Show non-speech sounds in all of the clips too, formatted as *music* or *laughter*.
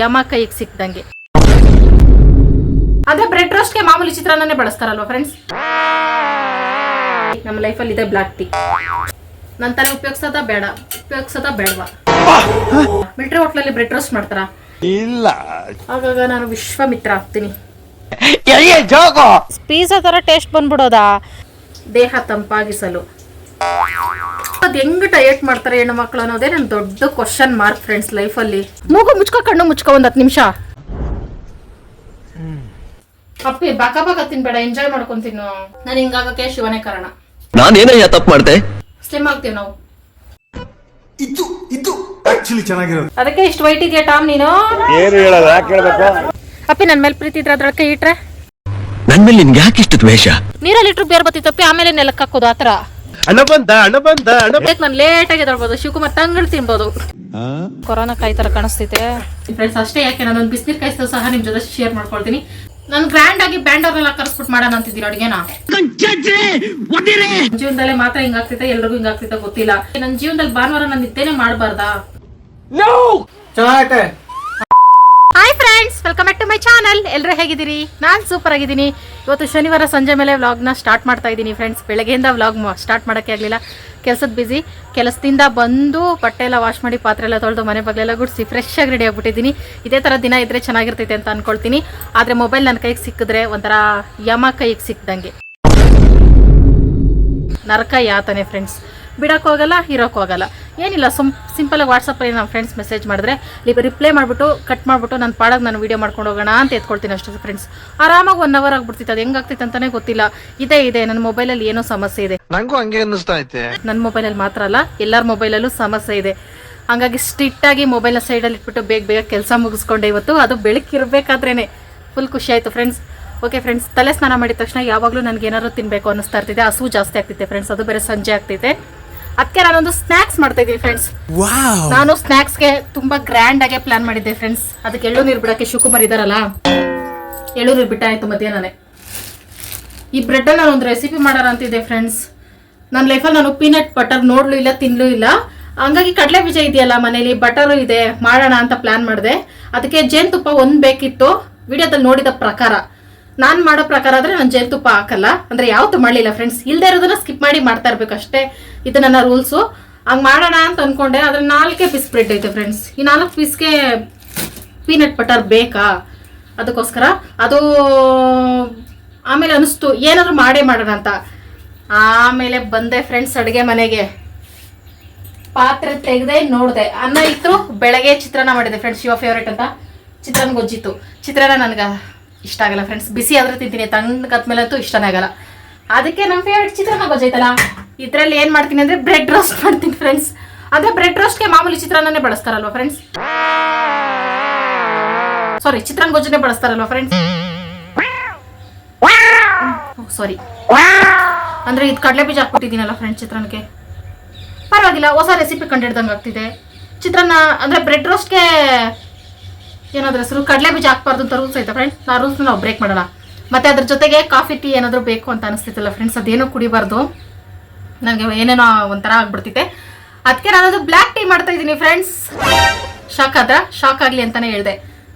ಯಮ ಕೈಗೆ ಸಿಕ್ದಂಗೆ. ಅದೇ ಬ್ರೆಡ್ ರೋಸ್ಟ್ಗೆ ಮಾಮೂಲಿ ಚಿತ್ರಾನ್ನನೇ ಬಳಸ್ತಾರಲ್ವಾ ಫ್ರೆಂಡ್ಸ್ ನಮ್ಮ ಲೈಫಲ್ಲಿ ಇದೆ ಬ್ಲಾಕ್ ಟೀ ನನ್ನ ತಲೆ ಉಪಯೋಗಿಸೋದ ಬೇಡ ಉಪಯೋಗಿಸೋದ ಬೇಡವಾ? ಮಿಲ್ಟ್ರಿ ಹೋಟ್ಲಲ್ಲಿ ಬ್ರೆಡ್ ರೋಸ್ಟ್ ಮಾಡ್ತಾರ? ಇಲ್ಲ. ಆಗಾಗ ನಾನು ವಿಶ್ವಮಿತ್ರ ಆಗ್ತೀನಿ. ಪಿಜ್ಜಾ ತರ ಟೇಸ್ಟ್ ಬಂದ್ಬಿಡೋದಾ? ದೇಹ ತಂಪಾಗಿಸಲು. ಅದ್ ಹೆಂಗ್ ಡಯಟ್ ಮಾಡ್ತಾರೆ ಹೆಣ್ಣು ಮಕ್ಳು ಅನ್ನೋದೇ ನನ್ ದೊಡ್ಡ ಕ್ವಶನ್ ಮಾರ್ಕ್ ಫ್ರೆಂಡ್ಸ್ ಲೈಫಲ್ಲಿ ಮೂಗು ಮುಚ್ಕೋ ಕಣ್ಣು ಮುಚ್ಕೋ ಒಂದ್ ಹತ್ತು ನಿಮಿಷ. ಅಪ್ಪಿ ಬಾಕ ಬಾಕ ತಿನ್ಬೇಡ ಎಂಜಾಯ್ ಮಾಡ್ಕೊಂಡ್ ತಿನ್ನು. ನಾನು ಹಿಂಗಾಗಕ್ಕೆ ಶಿವನೇ ಕಾರಣ. ನಾನೇನಯ್ಯ ತಪ್ಪು ಮಾಡ್ದೆ? ಸ್ಲಿಮ್ ಆಗ್ತೀವಿ ನಾವು. ಇದು ಇದು ಆಕ್ಚುಲಿ ಚೆನ್ನಾಗಿರೋದು. ಅದಕ್ಕೆ ಇಷ್ಟು ವೈಟ್ ಇದೆಯಾ ಟಾಮ್ ನೀನು? ಏನು ಹೇಳೋದು ಯಾಕೆ ಹೇಳಬೇಕು? ಅಪ್ಪಿ ನನ್ನ ಮೇಲೆ ಪ್ರೀತಿ ಇದ್ರೆ ಅದ್ರ ಕೈ ಇಟ್ರೆ ನನ್ ಮೇಲೆ ನಿನ್ಗೆ ಯಾಕೆ ಇಷ್ಟು ದ್ವೇಷ? ನೀರಲ್ಲಿ ಇಟ್ರು ಬೇರೆ ಬತ್ತಿತ್ತಪ್ಪಿ ಆಮೇಲೆ ನೆಲಕ್ಕೆ ಹಾಕೋದು ಆತರ ಹಣ ಬಂದ ಹಣ ಬಂದ ಹಣ ಅದಕ್ಕೆ ನಾನು ಲೇಟ್ ಆಗಿ ಎದ್ದೇಳ್ಬೋದು. ಶಿವಕುಮಾರ್ ತಂಗಳು ತಿನ್ಬೋದು. ಕೊರೋನಾ ಕಾಯಿ ತರ ಕಾಣಿಸ್ತೈತೆ ಫ್ರೆಂಡ್ಸ್ ಅಷ್ಟೇ ಯಾಕೆ? ನಾನೊಂದು ಬಿಸಿನೀರ್ ಕಾಯಿಸ್ತು ಸಹ ನಿಮ್ ಜೊತೆ ಶೇರ್ ಮಾಡ್ಕೊಳ್ತೀನಿ. ನಾನು ಗ್ರ್ಯಾಂಡ್ ಆಗಿ ಬ್ಯಾಂಡ್ ಅವ್ರನ್ನೆಲ್ಲ ಕರ್ಸ್ಬಿಟ್ಟು ಮಾಡೋಣ ಅಂತಿದ್ದೀನಿ ಅಡುಗೆನ? ಜೀವನದಲ್ಲೇ ಮಾತ್ರ ಹಿಂಗಾಗ್ತೈತೆ ಎಲ್ರಿಗೂ ಹಿಂಗಾಗ್ತೈತೆ ಗೊತ್ತಿಲ್ಲ. ನನ್ನ ಜೀವನದಲ್ಲಿ ಭಾನುವಾರ ನಾನು ಇದ್ದೇನೆ ಮಾಡಬಾರ್ದಾ? ಚೆನ್ನಾಗೈತೆ. Hi friends welcome back to my channel ಎಲ್ಲರೂ ಹೇಗಿದ್ದೀರಿ? ನಾನು ಸೂಪರ್ ಆಗಿದ್ದೀನಿ. ಇವತ್ತು ಶನಿವಾರ ಸಂಜೆ ಮೇಲೆ ವ್ಲಾಗ್ನ ಸ್ಟಾರ್ಟ್ ಮಾಡ್ತಾ ಇದ್ದೀನಿ ಫ್ರೆಂಡ್ಸ್ ಬೆಳಗ್ಗೆಯಿಂದ ವ್ಲಾಗ್ ಸ್ಟಾರ್ಟ್ ಮಾಡೋಕ್ಕೆ ಆಗಲಿಲ್ಲ. ಕೆಲಸದ ಬ್ಯುಸಿ ಕೆಲಸದಿಂದ ಬಂದು ಬಟ್ಟೆ ಎಲ್ಲ ವಾಶ್ ಮಾಡಿ, ಪಾತ್ರೆ ಎಲ್ಲ ತೊಳೆದು, ಮನೆ ಬಗ್ಲೆಲ್ಲ ಗುಡಿಸಿ ಫ್ರೆಶ್ ಆಗಿ ರೆಡಿ ಆಗ್ಬಿಟ್ಟಿದ್ದೀನಿ. ಇದೇ ಥರ ದಿನ ಇದ್ದರೆ ಚೆನ್ನಾಗಿರ್ತೈತೆ ಅಂತ ಅಂದ್ಕೊಳ್ತೀನಿ ಆದರೆ ಮೊಬೈಲ್ ನನ್ನ ಕೈಗೆ ಸಿಕ್ಕಿದ್ರೆ ಒಂಥರ ಯಮ ಕೈಗೆ ಸಿಕ್ಕಿದಂಗೆ ನರಕ ಯಾತನೆ ಫ್ರೆಂಡ್ಸ್ ಬಿಡೋಕ್ಕೂ ಹೋಗಲ್ಲ ಇರೋಕ್ಕೂ ಹೋಗಲ್ಲ ಏನಿಲ್ಲ ಸುಮ್ ಸಿಂಪಲಾಗಿ ವಾಟ್ಸಪ್ಪಲ್ಲಿ ನಮ್ಮ ಫ್ರೆಂಡ್ಸ್ ಮೆಸೇಜ್ ಮಾಡಿದ್ರೆ ರಿಪ್ಲೈ ಮಾಡಿಬಿಟ್ಟು ಕಟ್ ಮಾಡಿಬಿಟ್ಟು ನಾನು ಪಾಡಾಗಿ ನಾನು ವೀಡಿಯೋ ಮಾಡ್ಕೊಂಡು ಹೋಗೋಣ ಅಂತ ಎತ್ಕೊಳ್ತೀನಿ ಅಷ್ಟೇ ಫ್ರೆಂಡ್ಸ್ ಆರಾಮಾಗಿ ಒನ್ ಅವರ್ ಆಗ್ಬಿಡ್ತಿತ್ತು ಅದು ಹೆಂಗಾಗ್ತಿತ್ತು ಅಂತಾನೆ ಗೊತ್ತಿಲ್ಲ. ಇದೇ ಇದೆ ನನ್ನ ಮೊಬೈಲಲ್ಲಿ ಏನೋ ಸಮಸ್ಯೆ ಇದೆ. ನನಗೂ ಹಂಗೆ ಅನ್ನಿಸ್ತಾ ಐತೆ. ನನ್ನ ಮೊಬೈಲಲ್ಲಿ ಮಾತ್ರ ಅಲ್ಲ ಎಲ್ಲರ ಮೊಬೈಲಲ್ಲೂ ಸಮಸ್ಯೆ ಇದೆ. ಹಂಗಾಗಿ ಸ್ಟ್ರಿಕ್ಟಾಗಿ ಮೊಬೈಲ್ನ ಸೈಡಲ್ಲಿ ಇಟ್ಬಿಟ್ಟು ಬೇಗ ಬೇಗ ಕೆಲಸ ಮುಗಿಸ್ಕೊಂಡೆ ಇವತ್ತು ಅದು ಬೆಳಕಿರಬೇಕಾದ್ರೇ ಫುಲ್ ಖುಷಿ ಆಯಿತು ಫ್ರೆಂಡ್ಸ್ ಓಕೆ ಫ್ರೆಂಡ್ಸ್ ತಲೆ ಸ್ನಾನ ಮಾಡಿದ ತಕ್ಷಣ ಯಾವಾಗಲೂ ನನಗೆ ಏನಾದ್ರು ತಿನ್ನಬೇಕು ಅನ್ನಿಸ್ತಾ ಇರ್ತಿದೆ ಹಸು ಜಾಸ್ತಿ ಆಗ್ತಿದೆ ಫ್ರೆಂಡ್ಸ್ ಅದು ಬೇರೆ ಸಂಜೆ ಆಗ್ತೈತೆ. ಅದಕ್ಕೆ ನಾನೊಂದು ಸ್ನಾಕ್ಸ್ ಮಾಡ್ತಾ ಇದ್ದೀನಿ ಫ್ರೆಂಡ್ಸ್ ನಾನು ಸ್ನ್ಯಾಕ್ಸ್ಗೆ ತುಂಬಾ ಗ್ರ್ಯಾಂಡ್ ಆಗಿ ಪ್ಲಾನ್ ಮಾಡಿದ್ದೆ ಫ್ರೆಂಡ್ಸ್ ಅದಕ್ಕೆ ಎಳ್ಳು ನೀರು ಬಿಡಕ್ಕೆ ಶಿವಕುಮಾರ್ ಇದಾರಲ್ಲ? ಎಳ್ಳು ನೀರು ಬಿಟ್ಟಾಯ್ತು ಮಧ್ಯಾಹ್ನ ಈ ಬ್ರೆಡ್ ನಾನು ಒಂದು ರೆಸಿಪಿ ಮಾಡೋಣ ಅಂತಿದ್ದೆ ಫ್ರೆಂಡ್ಸ್ ನನ್ನ ಲೈಫಲ್ಲಿ ನಾನು ಪೀನಟ್ ಬಟರ್ ನೋಡ್ಲೂ ಇಲ್ಲ ತಿನ್ಲೂ ಇಲ್ಲ. ಹಂಗಾಗಿ ಕಡಲೆ ಬೀಜ ಇದೆಯಲ್ಲ ಮನೇಲಿ ಬಟರು ಇದೆ ಮಾಡೋಣ ಅಂತ ಪ್ಲಾನ್ ಮಾಡಿದೆ. ಅದಕ್ಕೆ ಜೇನುತುಪ್ಪ ಒಂದು ಬೇಕಿತ್ತು. ವಿಡಿಯೋದಲ್ಲಿ ನೋಡಿದ ಪ್ರಕಾರ. ನಾನು ಮಾಡೋ ಪ್ರಕಾರ ಆದರೆ ನಾನು ಜೇನುತುಪ್ಪ ಹಾಕಲ್ಲ. ಅಂದರೆ ಯಾವತ್ತೂ ಮಾಡಲಿಲ್ಲ ಫ್ರೆಂಡ್ಸ್ ಇಲ್ಲದೆ ಇರೋದನ್ನ ಸ್ಕಿಪ್ ಮಾಡಿ ಮಾಡ್ತಾ ಇರಬೇಕು ಅಷ್ಟೇ. ಇದು ನನ್ನ ರೂಲ್ಸು ಹಂಗೆ ಮಾಡೋಣ ಅಂತ ಅಂದ್ಕೊಂಡೆ ಆದರೆ ನಾಲ್ಕೇ ಪೀಸ್ ಬ್ರೆಡ್ ಐತೆ ಫ್ರೆಂಡ್ಸ್ ಈ ನಾಲ್ಕು ಪೀಸ್ಗೆ ಪೀನಟ್ ಬಟರ್ ಬೇಕಾ? ಅದಕ್ಕೋಸ್ಕರ. ಅದು, ಆಮೇಲೆ ಅನಿಸ್ತು, ಏನಾದರೂ ಮಾಡೇ ಮಾಡೋಣ ಅಂತ. ಆಮೇಲೆ ಬಂದೆ ಫ್ರೆಂಡ್ಸ್ ಅಡುಗೆ ಮನೆಗೆ. ಪಾತ್ರೆ ತೆಗೆದೆ ನೋಡಿದೆ. ಅನ್ನ ಇತ್ತು, ಬೆಳಗ್ಗೆ ಚಿತ್ರಾನ್ನ ಮಾಡಿದೆ ಫ್ರೆಂಡ್ಸ್ ಯುವ ಫೇವ್ರೇಟ್ ಅಂತ. ಚಿತ್ರಾನ್ನ ಗೊಜ್ಜಿತ್ತು. ಚಿತ್ರಾನ್ನ ನನಗೆ ಇಷ್ಟ ಆಗಲ್ಲ ಫ್ರೆಂಡ್ಸ್ ಬಿಸಿ ಆದ್ರೆ ತಿಂತೀನಿ ಅಂತೂ ಇಷ್ಟನೇ ಆಗಲ್ಲ. ಅದಕ್ಕೆ ನಮ್ಮ ಫೇವ್ರೇಟ್ ಚಿತ್ರಾನ್ನ ಗೊಜ್ಜೈತಲ್ಲ ಇದರಲ್ಲಿ ಏನು ಮಾಡ್ತೀನಿ ಅಂದ್ರೆ ಬ್ರೆಡ್ ರೋಸ್ಟ್ ಮಾಡ್ತೀನಿ ಫ್ರೆಂಡ್ಸ್ ಅಂದ್ರೆ ಬ್ರೆಡ್ ರೋಸ್ಟ್ಗೆ ಮಾಮೂಲಿ ಚಿತ್ರಾನ್ನನೇ ಬಳಸ್ತಾರಲ್ವಾ ಫ್ರೆಂಡ್ಸ್ ಸಾರಿ ಚಿತ್ರಾನ್ನ ಗೊಜ್ಜನೆ ಬಳಸ್ತಾರಲ್ವಾ ಫ್ರೆಂಡ್ಸ್ ಸಾರಿ ಅಂದ್ರೆ ಇದು ಕಡಲೆ ಬೀಜ ಹಾಕ್ಬಿಟ್ಟಿದ್ದೀನಲ್ಲ ಫ್ರೆಂಡ್ಸ್ ಚಿತ್ರಾನ್ನಕ್ಕೆ. ಪರವಾಗಿಲ್ಲ, ಹೊಸ ರೆಸಿಪಿ ಕಂಡಿಡ್ದಂಗೆ ಆಗ್ತಿದೆ ಚಿತ್ರಾನ್ನ ಅಂದ್ರೆ ಬ್ರೆಡ್ ರೋಸ್ಟ್ಗೆ ಏನಾದ್ರೂ ಹೆಸರು? ಕಡಲೆ ಬೀಜ ಹಾಕ್ಬಾರ್ದು ಅಂತ ರೂಲ್ಸ್ ಐತೆ ಫ್ರೆಂಡ್ಸ್ ಆ ರೂಲ್ಸ್ ನಾವು ಬ್ರೇಕ್ ಮಾಡೋಣ. ಮತ್ತೆ ಅದ್ರ ಜೊತೆಗೆ ಕಾಫಿ ಟೀ ಏನಾದರೂ ಬೇಕು ಅಂತ ಅನಿಸ್ತಿತ್ತಲ್ಲ ಫ್ರೆಂಡ್ಸ್ ಅದೇನೋ ಕುಡಿಬಾರ್ದು. ನನಗೆ ಏನೇನೋ ಒಂಥರ ಆಗ್ಬಿಡ್ತಿದೆ ಅದಕ್ಕೆ ನಾನದು ಬ್ಲ್ಯಾಕ್ ಟೀ ಮಾಡ್ತಾ ಇದ್ದೀನಿ ಫ್ರೆಂಡ್ಸ್ ಶಾಕ್ ಆದ್ರ? ಶಾಕ್ ಆಗಲಿ ಅಂತಾನೆ ಹೇಳಿದೆ.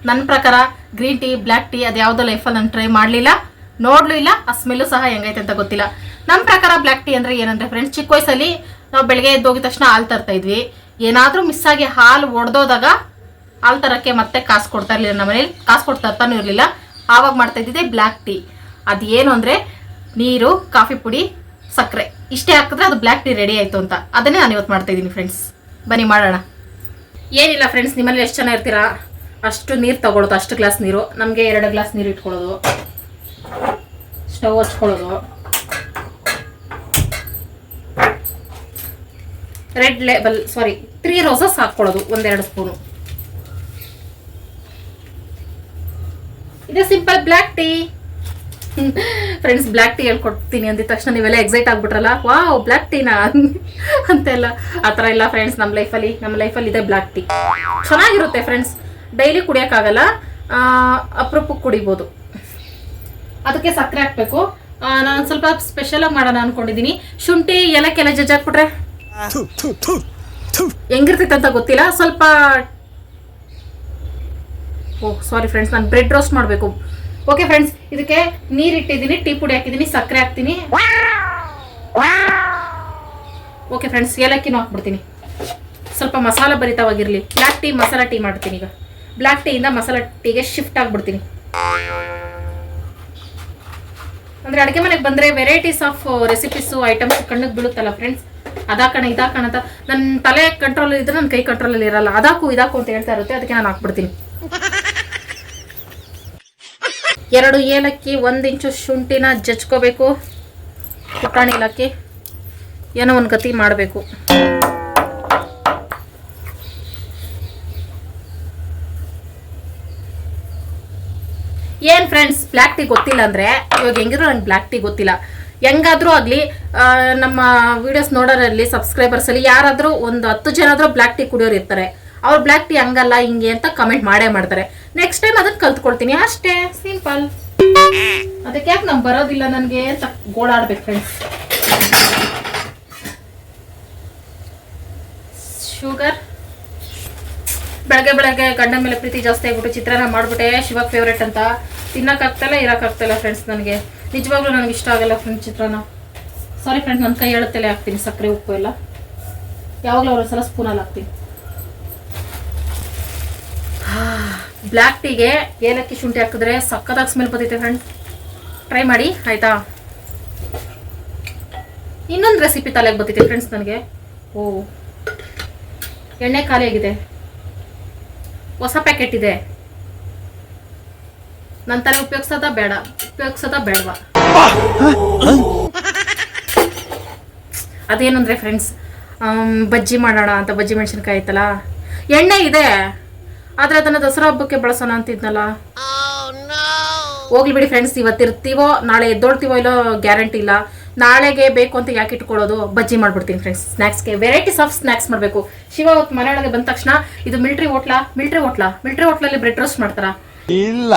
ನನ್ನ ಪ್ರಕಾರ ಗ್ರೀನ್ ಟೀ ಬ್ಲ್ಯಾಕ್ ಟೀ ಅದು ಯಾವುದೋ ಲೈಫಲ್ಲಿ ನಾನು ಟ್ರೈ ಮಾಡಲಿಲ್ಲ. ನೋಡಲೂ ಇಲ್ಲ, ಆ ಸ್ಮೆಲ್ಲು ಸಹ ಹೆಂಗೈತೆ ಅಂತ ಗೊತ್ತಿಲ್ಲ. ನಮ್ಮ ಪ್ರಕಾರ ಬ್ಲ್ಯಾಕ್ ಟೀ ಅಂದರೆ ಏನಂದ್ರೆ ಫ್ರೆಂಡ್ಸ್ ಚಿಕ್ಕ ವಯಸ್ಸಲ್ಲಿ ನಾವು ಬೆಳಗ್ಗೆ ಎದ್ದೋಗಿದ ತಕ್ಷಣ ಹಾಲು ತರ್ತಾ ಇದ್ವಿ. ಏನಾದರೂ ಮಿಸ್ ಆಗಿ ಹಾಲು ಒಡೆದೋದಾಗ ಹಾಲು ತರಕ್ಕೆ ಮತ್ತೆ ಕಾಸು ಕೊಡ್ತಾ ಇರಲಿಲ್ಲ ನಮ್ಮ ಮನೇಲಿ. ಕಾಸು ಕೊಡ್ತಾ ತರ್ತಾನೂ ಇರಲಿಲ್ಲ. ಆವಾಗ ಮಾಡ್ತಾ ಇದ್ದಿದ್ದೆ ಬ್ಲ್ಯಾಕ್ ಟೀ ಅದು ಏನು ಅಂದರೆ ನೀರು, ಕಾಫಿ ಪುಡಿ ಸಕ್ಕರೆ ಇಷ್ಟೇ ಹಾಕಿದ್ರೆ ಅದು ಬ್ಲ್ಯಾಕ್ ಟೀ ರೆಡಿ ಆಯಿತು ಅಂತ. ಅದನ್ನೇ ನಾನು ಇವತ್ತು ಮಾಡ್ತಾ ಇದ್ದೀನಿ ಫ್ರೆಂಡ್ಸ್ ಬನ್ನಿ ಮಾಡೋಣ. ಏನಿಲ್ಲ ಫ್ರೆಂಡ್ಸ್ ನಿಮ್ಮಲ್ಲಿ ಎಷ್ಟು ಜನ ಇರ್ತೀರಾ? ಅಷ್ಟು ನೀರು ತಗೊಳ್ಳೋದು ಅಷ್ಟು ಗ್ಲಾಸ್ ನೀರು. ನಮಗೆ ಎರಡು ಗ್ಲಾಸ್ ನೀರು ಇಟ್ಕೊಳ್ಳೋದು. Stove ಹಚ್ಕೊಳ್ಳೋದು. Red Label sorry Three Roses ಹಾಕ್ಕೊಳ್ಳೋದು, ಒಂದೆರಡು ಸ್ಪೂನು ಇದು simple black tea friends black tea ಹೇಳ್ಕೊಡ್ತೀನಿ ಅಂದಿದ ತಕ್ಷಣ ನೀವೆಲ್ಲ ಎಕ್ಸೈಟ್ ಆಗ್ಬಿಟ್ರಲ್ಲ? ವಾವ್ ಬ್ಲ್ಯಾಕ್ ಟೀನಾ ಅಂತೆಲ್ಲ. ಆ ಥರ ಇಲ್ಲ ಫ್ರೆಂಡ್ಸ್ ನಮ್ಮ ಲೈಫಲ್ಲಿ ನಮ್ಮ ಲೈಫಲ್ಲಿ ಇದೆ ಬ್ಲ್ಯಾಕ್ ಟೀ ಚೆನ್ನಾಗಿರುತ್ತೆ ಫ್ರೆಂಡ್ಸ್ ಡೈಲಿ ಕುಡಿಯೋಕ್ಕಾಗಲ್ಲ. ಅಪರೂಪಕ್ಕೆ ಕುಡಿಬೋದು. ಅದಕ್ಕೆ ಸಕ್ಕರೆ ಹಾಕಬೇಕು. ನಾನು ಸ್ವಲ್ಪ ಸ್ಪೆಷಲ್ ಆಗಿ ಮಾಡೋಣ ಅಂದ್ಕೊಂಡಿದ್ದೀನಿ ಶುಂಠಿ ಏಲಕ್ಕೆಲ್ಲ ಜಜ್ಜಾಕ್ಬಿಟ್ರೆ? ಹೆಂಗಿರ್ತೈತೆ ಅಂತ ಗೊತ್ತಿಲ್ಲ. ಸ್ವಲ್ಪ ಓ ಸಾರಿ ಫ್ರೆಂಡ್ಸ್ ನಾನು ಬ್ರೆಡ್ ರೋಸ್ಟ್ ಮಾಡಬೇಕು. ಓಕೆ ಫ್ರೆಂಡ್ಸ್ ಇದಕ್ಕೆ ನೀರು ಇಟ್ಟಿದ್ದೀನಿ, ಟೀ ಪುಡಿ ಹಾಕಿದ್ದೀನಿ, ಸಕ್ಕರೆ ಹಾಕ್ತೀನಿ. ಓಕೆ ಫ್ರೆಂಡ್ಸ್ ಏಲಕ್ಕಿನೂ ಹಾಕ್ಬಿಡ್ತೀನಿ. ಸ್ವಲ್ಪ ಮಸಾಲ ಭರಿತವಾಗಿರಲಿ. ಬ್ಲ್ಯಾಕ್ ಟೀ ಮಸಾಲ ಟೀ ಮಾಡ್ತೀನಿ ಈಗ. ಬ್ಲ್ಯಾಕ್ ಟೀಯಿಂದ ಮಸಾಲ ಟೀಗೆ ಶಿಫ್ಟ್ ಆಗಿಬಿಡ್ತೀನಿ. ಅಂದ್ರೆ ಅಡುಗೆ ಮನೆಗೆ ಬಂದರೆ ವೆರೈಟೀಸ್ ಆಫ್ ರೆಸಿಪೀಸು ಐಟಮ್ಸ್ ಕಣ್ಣಿಗೆ ಬೀಳುತ್ತಲ್ಲ ಫ್ರೆಂಡ್ಸ್ ಅದಾ ಇದಾಕಣ ಇದಾ ಕಣ ಅಂತ. ನನ್ನ ತಲೆ ಕಂಟ್ರೋಲ್ ಇದ್ರೆ ನನ್ನ ಕೈ ಕಂಟ್ರೋಲಲ್ಲಿ ಇರಲ್ಲ. ಅದಾಕು ಇದಾಕು ಅಂತ ಹೇಳ್ತಾ ಇರುತ್ತೆ, ಅದಕ್ಕೆ ನಾನು ಹಾಕ್ಬಿಡ್ತೀನಿ. ಎರಡು ಏಲಕ್ಕಿ, ಒಂದು ಇಂಚು ಶುಂಠಿನ ಜಚ್ಕೋಬೇಕು ಪುಟಾಣಿ ಏಲಕ್ಕಿ. ಏನೋ ಒಂದು ಗತಿ ಮಾಡಬೇಕು. ಏನು ಫ್ರೆಂಡ್ಸ್ ಬ್ಲ್ಯಾಕ್ ಟೀ ಗೊತ್ತಿಲ್ಲ ಅಂದರೆ, ಇವಾಗ ಹೆಂಗಿದ್ರು ನಂಗೆ ಬ್ಲ್ಯಾಕ್ ಟೀ ಗೊತ್ತಿಲ್ಲ. ಹೆಂಗಾದರೂ ಆಗಲಿ ನಮ್ಮ ವೀಡಿಯೋಸ್ ನೋಡೋರಲ್ಲಿ ಸಬ್ಸ್ಕ್ರೈಬರ್ಸಲ್ಲಿ ಯಾರಾದ್ರೂ ಒಂದು ಹತ್ತು ಜನ ಆದರೂ ಬ್ಲ್ಯಾಕ್ ಟೀ ಕುಡಿಯೋರು ಇರ್ತಾರೆ. ಅವ್ರು ಬ್ಲ್ಯಾಕ್ ಟೀ ಹಂಗಲ್ಲ, ಹಿಂಗೆ ಅಂತ ಕಮೆಂಟ್ ಮಾಡೇ ಮಾಡ್ತಾರೆ. ನೆಕ್ಸ್ಟ್ ಟೈಮ್ ಅದನ್ನ ಕಲ್ತ್ಕೊಳ್ತೀನಿ ಅಷ್ಟೇ ಸಿಂಪಲ್ ಅದಕ್ಕೆ ಯಾಕೆ ನಮ್ಗೆ ಬರೋದಿಲ್ಲ ನನಗೆ ಅಂತ ಗೋಳಾಡ್ಬೇಕು ಫ್ರೆಂಡ್ಸ್ ಶುಗರ್ ಬೆಳಗ್ಗೆ ಬೆಳಗ್ಗೆ ಗಂಡ ಮೇಲೆ ಪ್ರೀತಿ ಜಾಸ್ತಿ ಆಗ್ಬಿಟ್ಟು ಚಿತ್ರಾನ್ನ ಮಾಡ್ಬಿಟ್ಟೆ ಶಿವ ಫೇವ್ರೇಟ್ ಅಂತ. ತಿನ್ನಕ್ಕಾಗ್ತಲ್ಲ ಇರೋಕ್ಕಾಗ್ತಲ್ಲ ಫ್ರೆಂಡ್ಸ್ ನನಗೆ. ನಿಜವಾಗ್ಲೂ ನನಗೆ ಇಷ್ಟ ಆಗಲ್ಲ ಫ್ರೆಂಡ್ಸ್ ಚಿತ್ರಾನ್ನ. ಸಾರಿ ಫ್ರೆಂಡ್ಸ್ ನನ್ನ ಕೈ ಹೇಳುತ್ತಲೇ ಹಾಕ್ತೀನಿ ಸಕ್ಕರೆ ಉಪ್ಪು ಎಲ್ಲ. ಯಾವಾಗಲೂ ಅವ್ರ ಸಲ ಸ್ಪೂನಲ್ಲಿ ಹಾಕ್ತೀನಿ. ಬ್ಲ್ಯಾಕ್ ಟೀಗೆ ಏಲಕ್ಕಿ ಶುಂಠಿ ಹಾಕಿದ್ರೆ ಸಕ್ಕತ್ತಾಗಿ ಸ್ಮೆಲ್ ಬರ್ತೈತೆ ಫ್ರೆಂಡ್ ಟ್ರೈ ಮಾಡಿ, ಆಯ್ತಾ? ಇನ್ನೊಂದು ರೆಸಿಪಿ ತಲೆಗೆ ಬರ್ತೈತೆ ಫ್ರೆಂಡ್ಸ್ ನನಗೆ. ಓ, ಎಣ್ಣೆ ಖಾಲಿ ಆಗಿದೆ. ಹೊಸ ಪ್ಯಾಕೆಟ್ ಇದೆ. ನನ್ನ ತಲೆ ಉಪಯೋಗಿಸೋದ ಬೇಡ, ಉಪಯೋಗಿಸೋದ ಬೇಡವಾ? ಅದೇನಂದ್ರೆ ಫ್ರೆಂಡ್ಸ್ ಬಜ್ಜಿ ಮಾಡೋಣ ಅಂತ ಬಜ್ಜಿ ಮೆಣಸಿನ್ಕಾಯಿ ಐತಲ್ಲ? ಎಣ್ಣೆ ಇದೆ. ಆದ್ರೆ ಅದನ್ನ ದಸರಾ ಹಬ್ಬಕ್ಕೆ ಬಳಸೋಣ ಅಂತಿದ್ನಲ್ಲ? ಹೋಗ್ಲಿ ಬಿಡಿ ಫ್ರೆಂಡ್ಸ್ ಇವತ್ತಿರ್ತೀವೋ ನಾಳೆ ಎದ್ದೋಳ್ತೀವೋ ಇಲ್ಲೋ ಗ್ಯಾರಂಟಿ ಇಲ್ಲ. ನಾಳೆಗೆ ಬೇಕು ಅಂತ ಯಾಕೆ ಇಟ್ಕೊಳ್ಳೋದು? ಬಜ್ಜಿ ಮಾಡ್ಬಿಡ್ತೀನಿ ಫ್ರೆಂಡ್ಸ್ ಸ್ನ್ಯಾಕ್ಸ್ಗೆ ವೆರೈಟೀಸ್ ಆಫ್ ಸ್ನ್ಯಾಕ್ಸ್ ಮಾಡಬೇಕು. ಶಿವ ಹೊತ್ತು ಮನೆ ಒಳಗೆ ಬಂದ ತಕ್ಷಣ ಇದು military hotel? Military hotel? Military ಹೋಟ್ಲಲ್ಲಿ ಬ್ರೆಡ್ ರೋಸ್ಟ್ ಮಾಡ್ತಾರಾ? ಇಲ್ಲ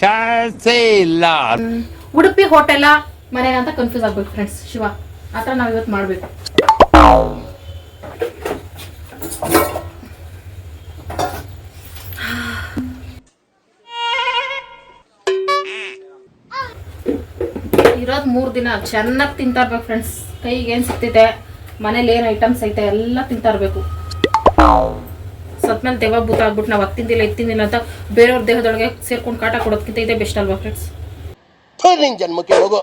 ಚಾನ್ಸೇ ಇಲ್ಲ. ಉಡುಪಿ ಹೋಟೆಲ? ಮನೆಗೆ ಅಂತ ಕನ್ಫ್ಯೂಸ್ ಆಗ್ಬೇಕು ಫ್ರೆಂಡ್ಸ್ ಶಿವ. ಆ ಥರ ನಾವು ಇವತ್ತು ಮಾಡಬೇಕು. ಇರೋದು ಮೂರು ದಿನ ಚೆನ್ನಾಗಿ ತಿಂತಾ ಇರ್ಬೇಕು ಫ್ರೆಂಡ್ಸ್ ಕೈಗೆ ಏನು ಸಿಗ್ತೈತೆ ಮನೇಲಿ ಏನು ಐಟಮ್ಸ್ ಐತೆ ಎಲ್ಲ ತಿಂತಾ ಇರಬೇಕು ಸತ್ಮೇಲೆ ದೇವ ಭೂತ ಆಗ್ಬಿಟ್ಟು ನಾವು ಅದು ತಿಂದಿಲ್ಲ ಇದು ತಿಂದಿಲ್ಲ ಅಂತ ಬೇರೆಯವ್ರ ದೇಹದೊಳಗೆ ಸೇರ್ಕೊಂಡು ಕಾಟ ಕೊಡೋದಕ್ಕಿಂತ ಇದೆ ಬೆಸ್ಟ್ ಅಲ್ವಾ ಫ್ರೆಂಡ್ಸ್ ಜನ್ಮಕ್ಕೆ ಹೋಗೋ.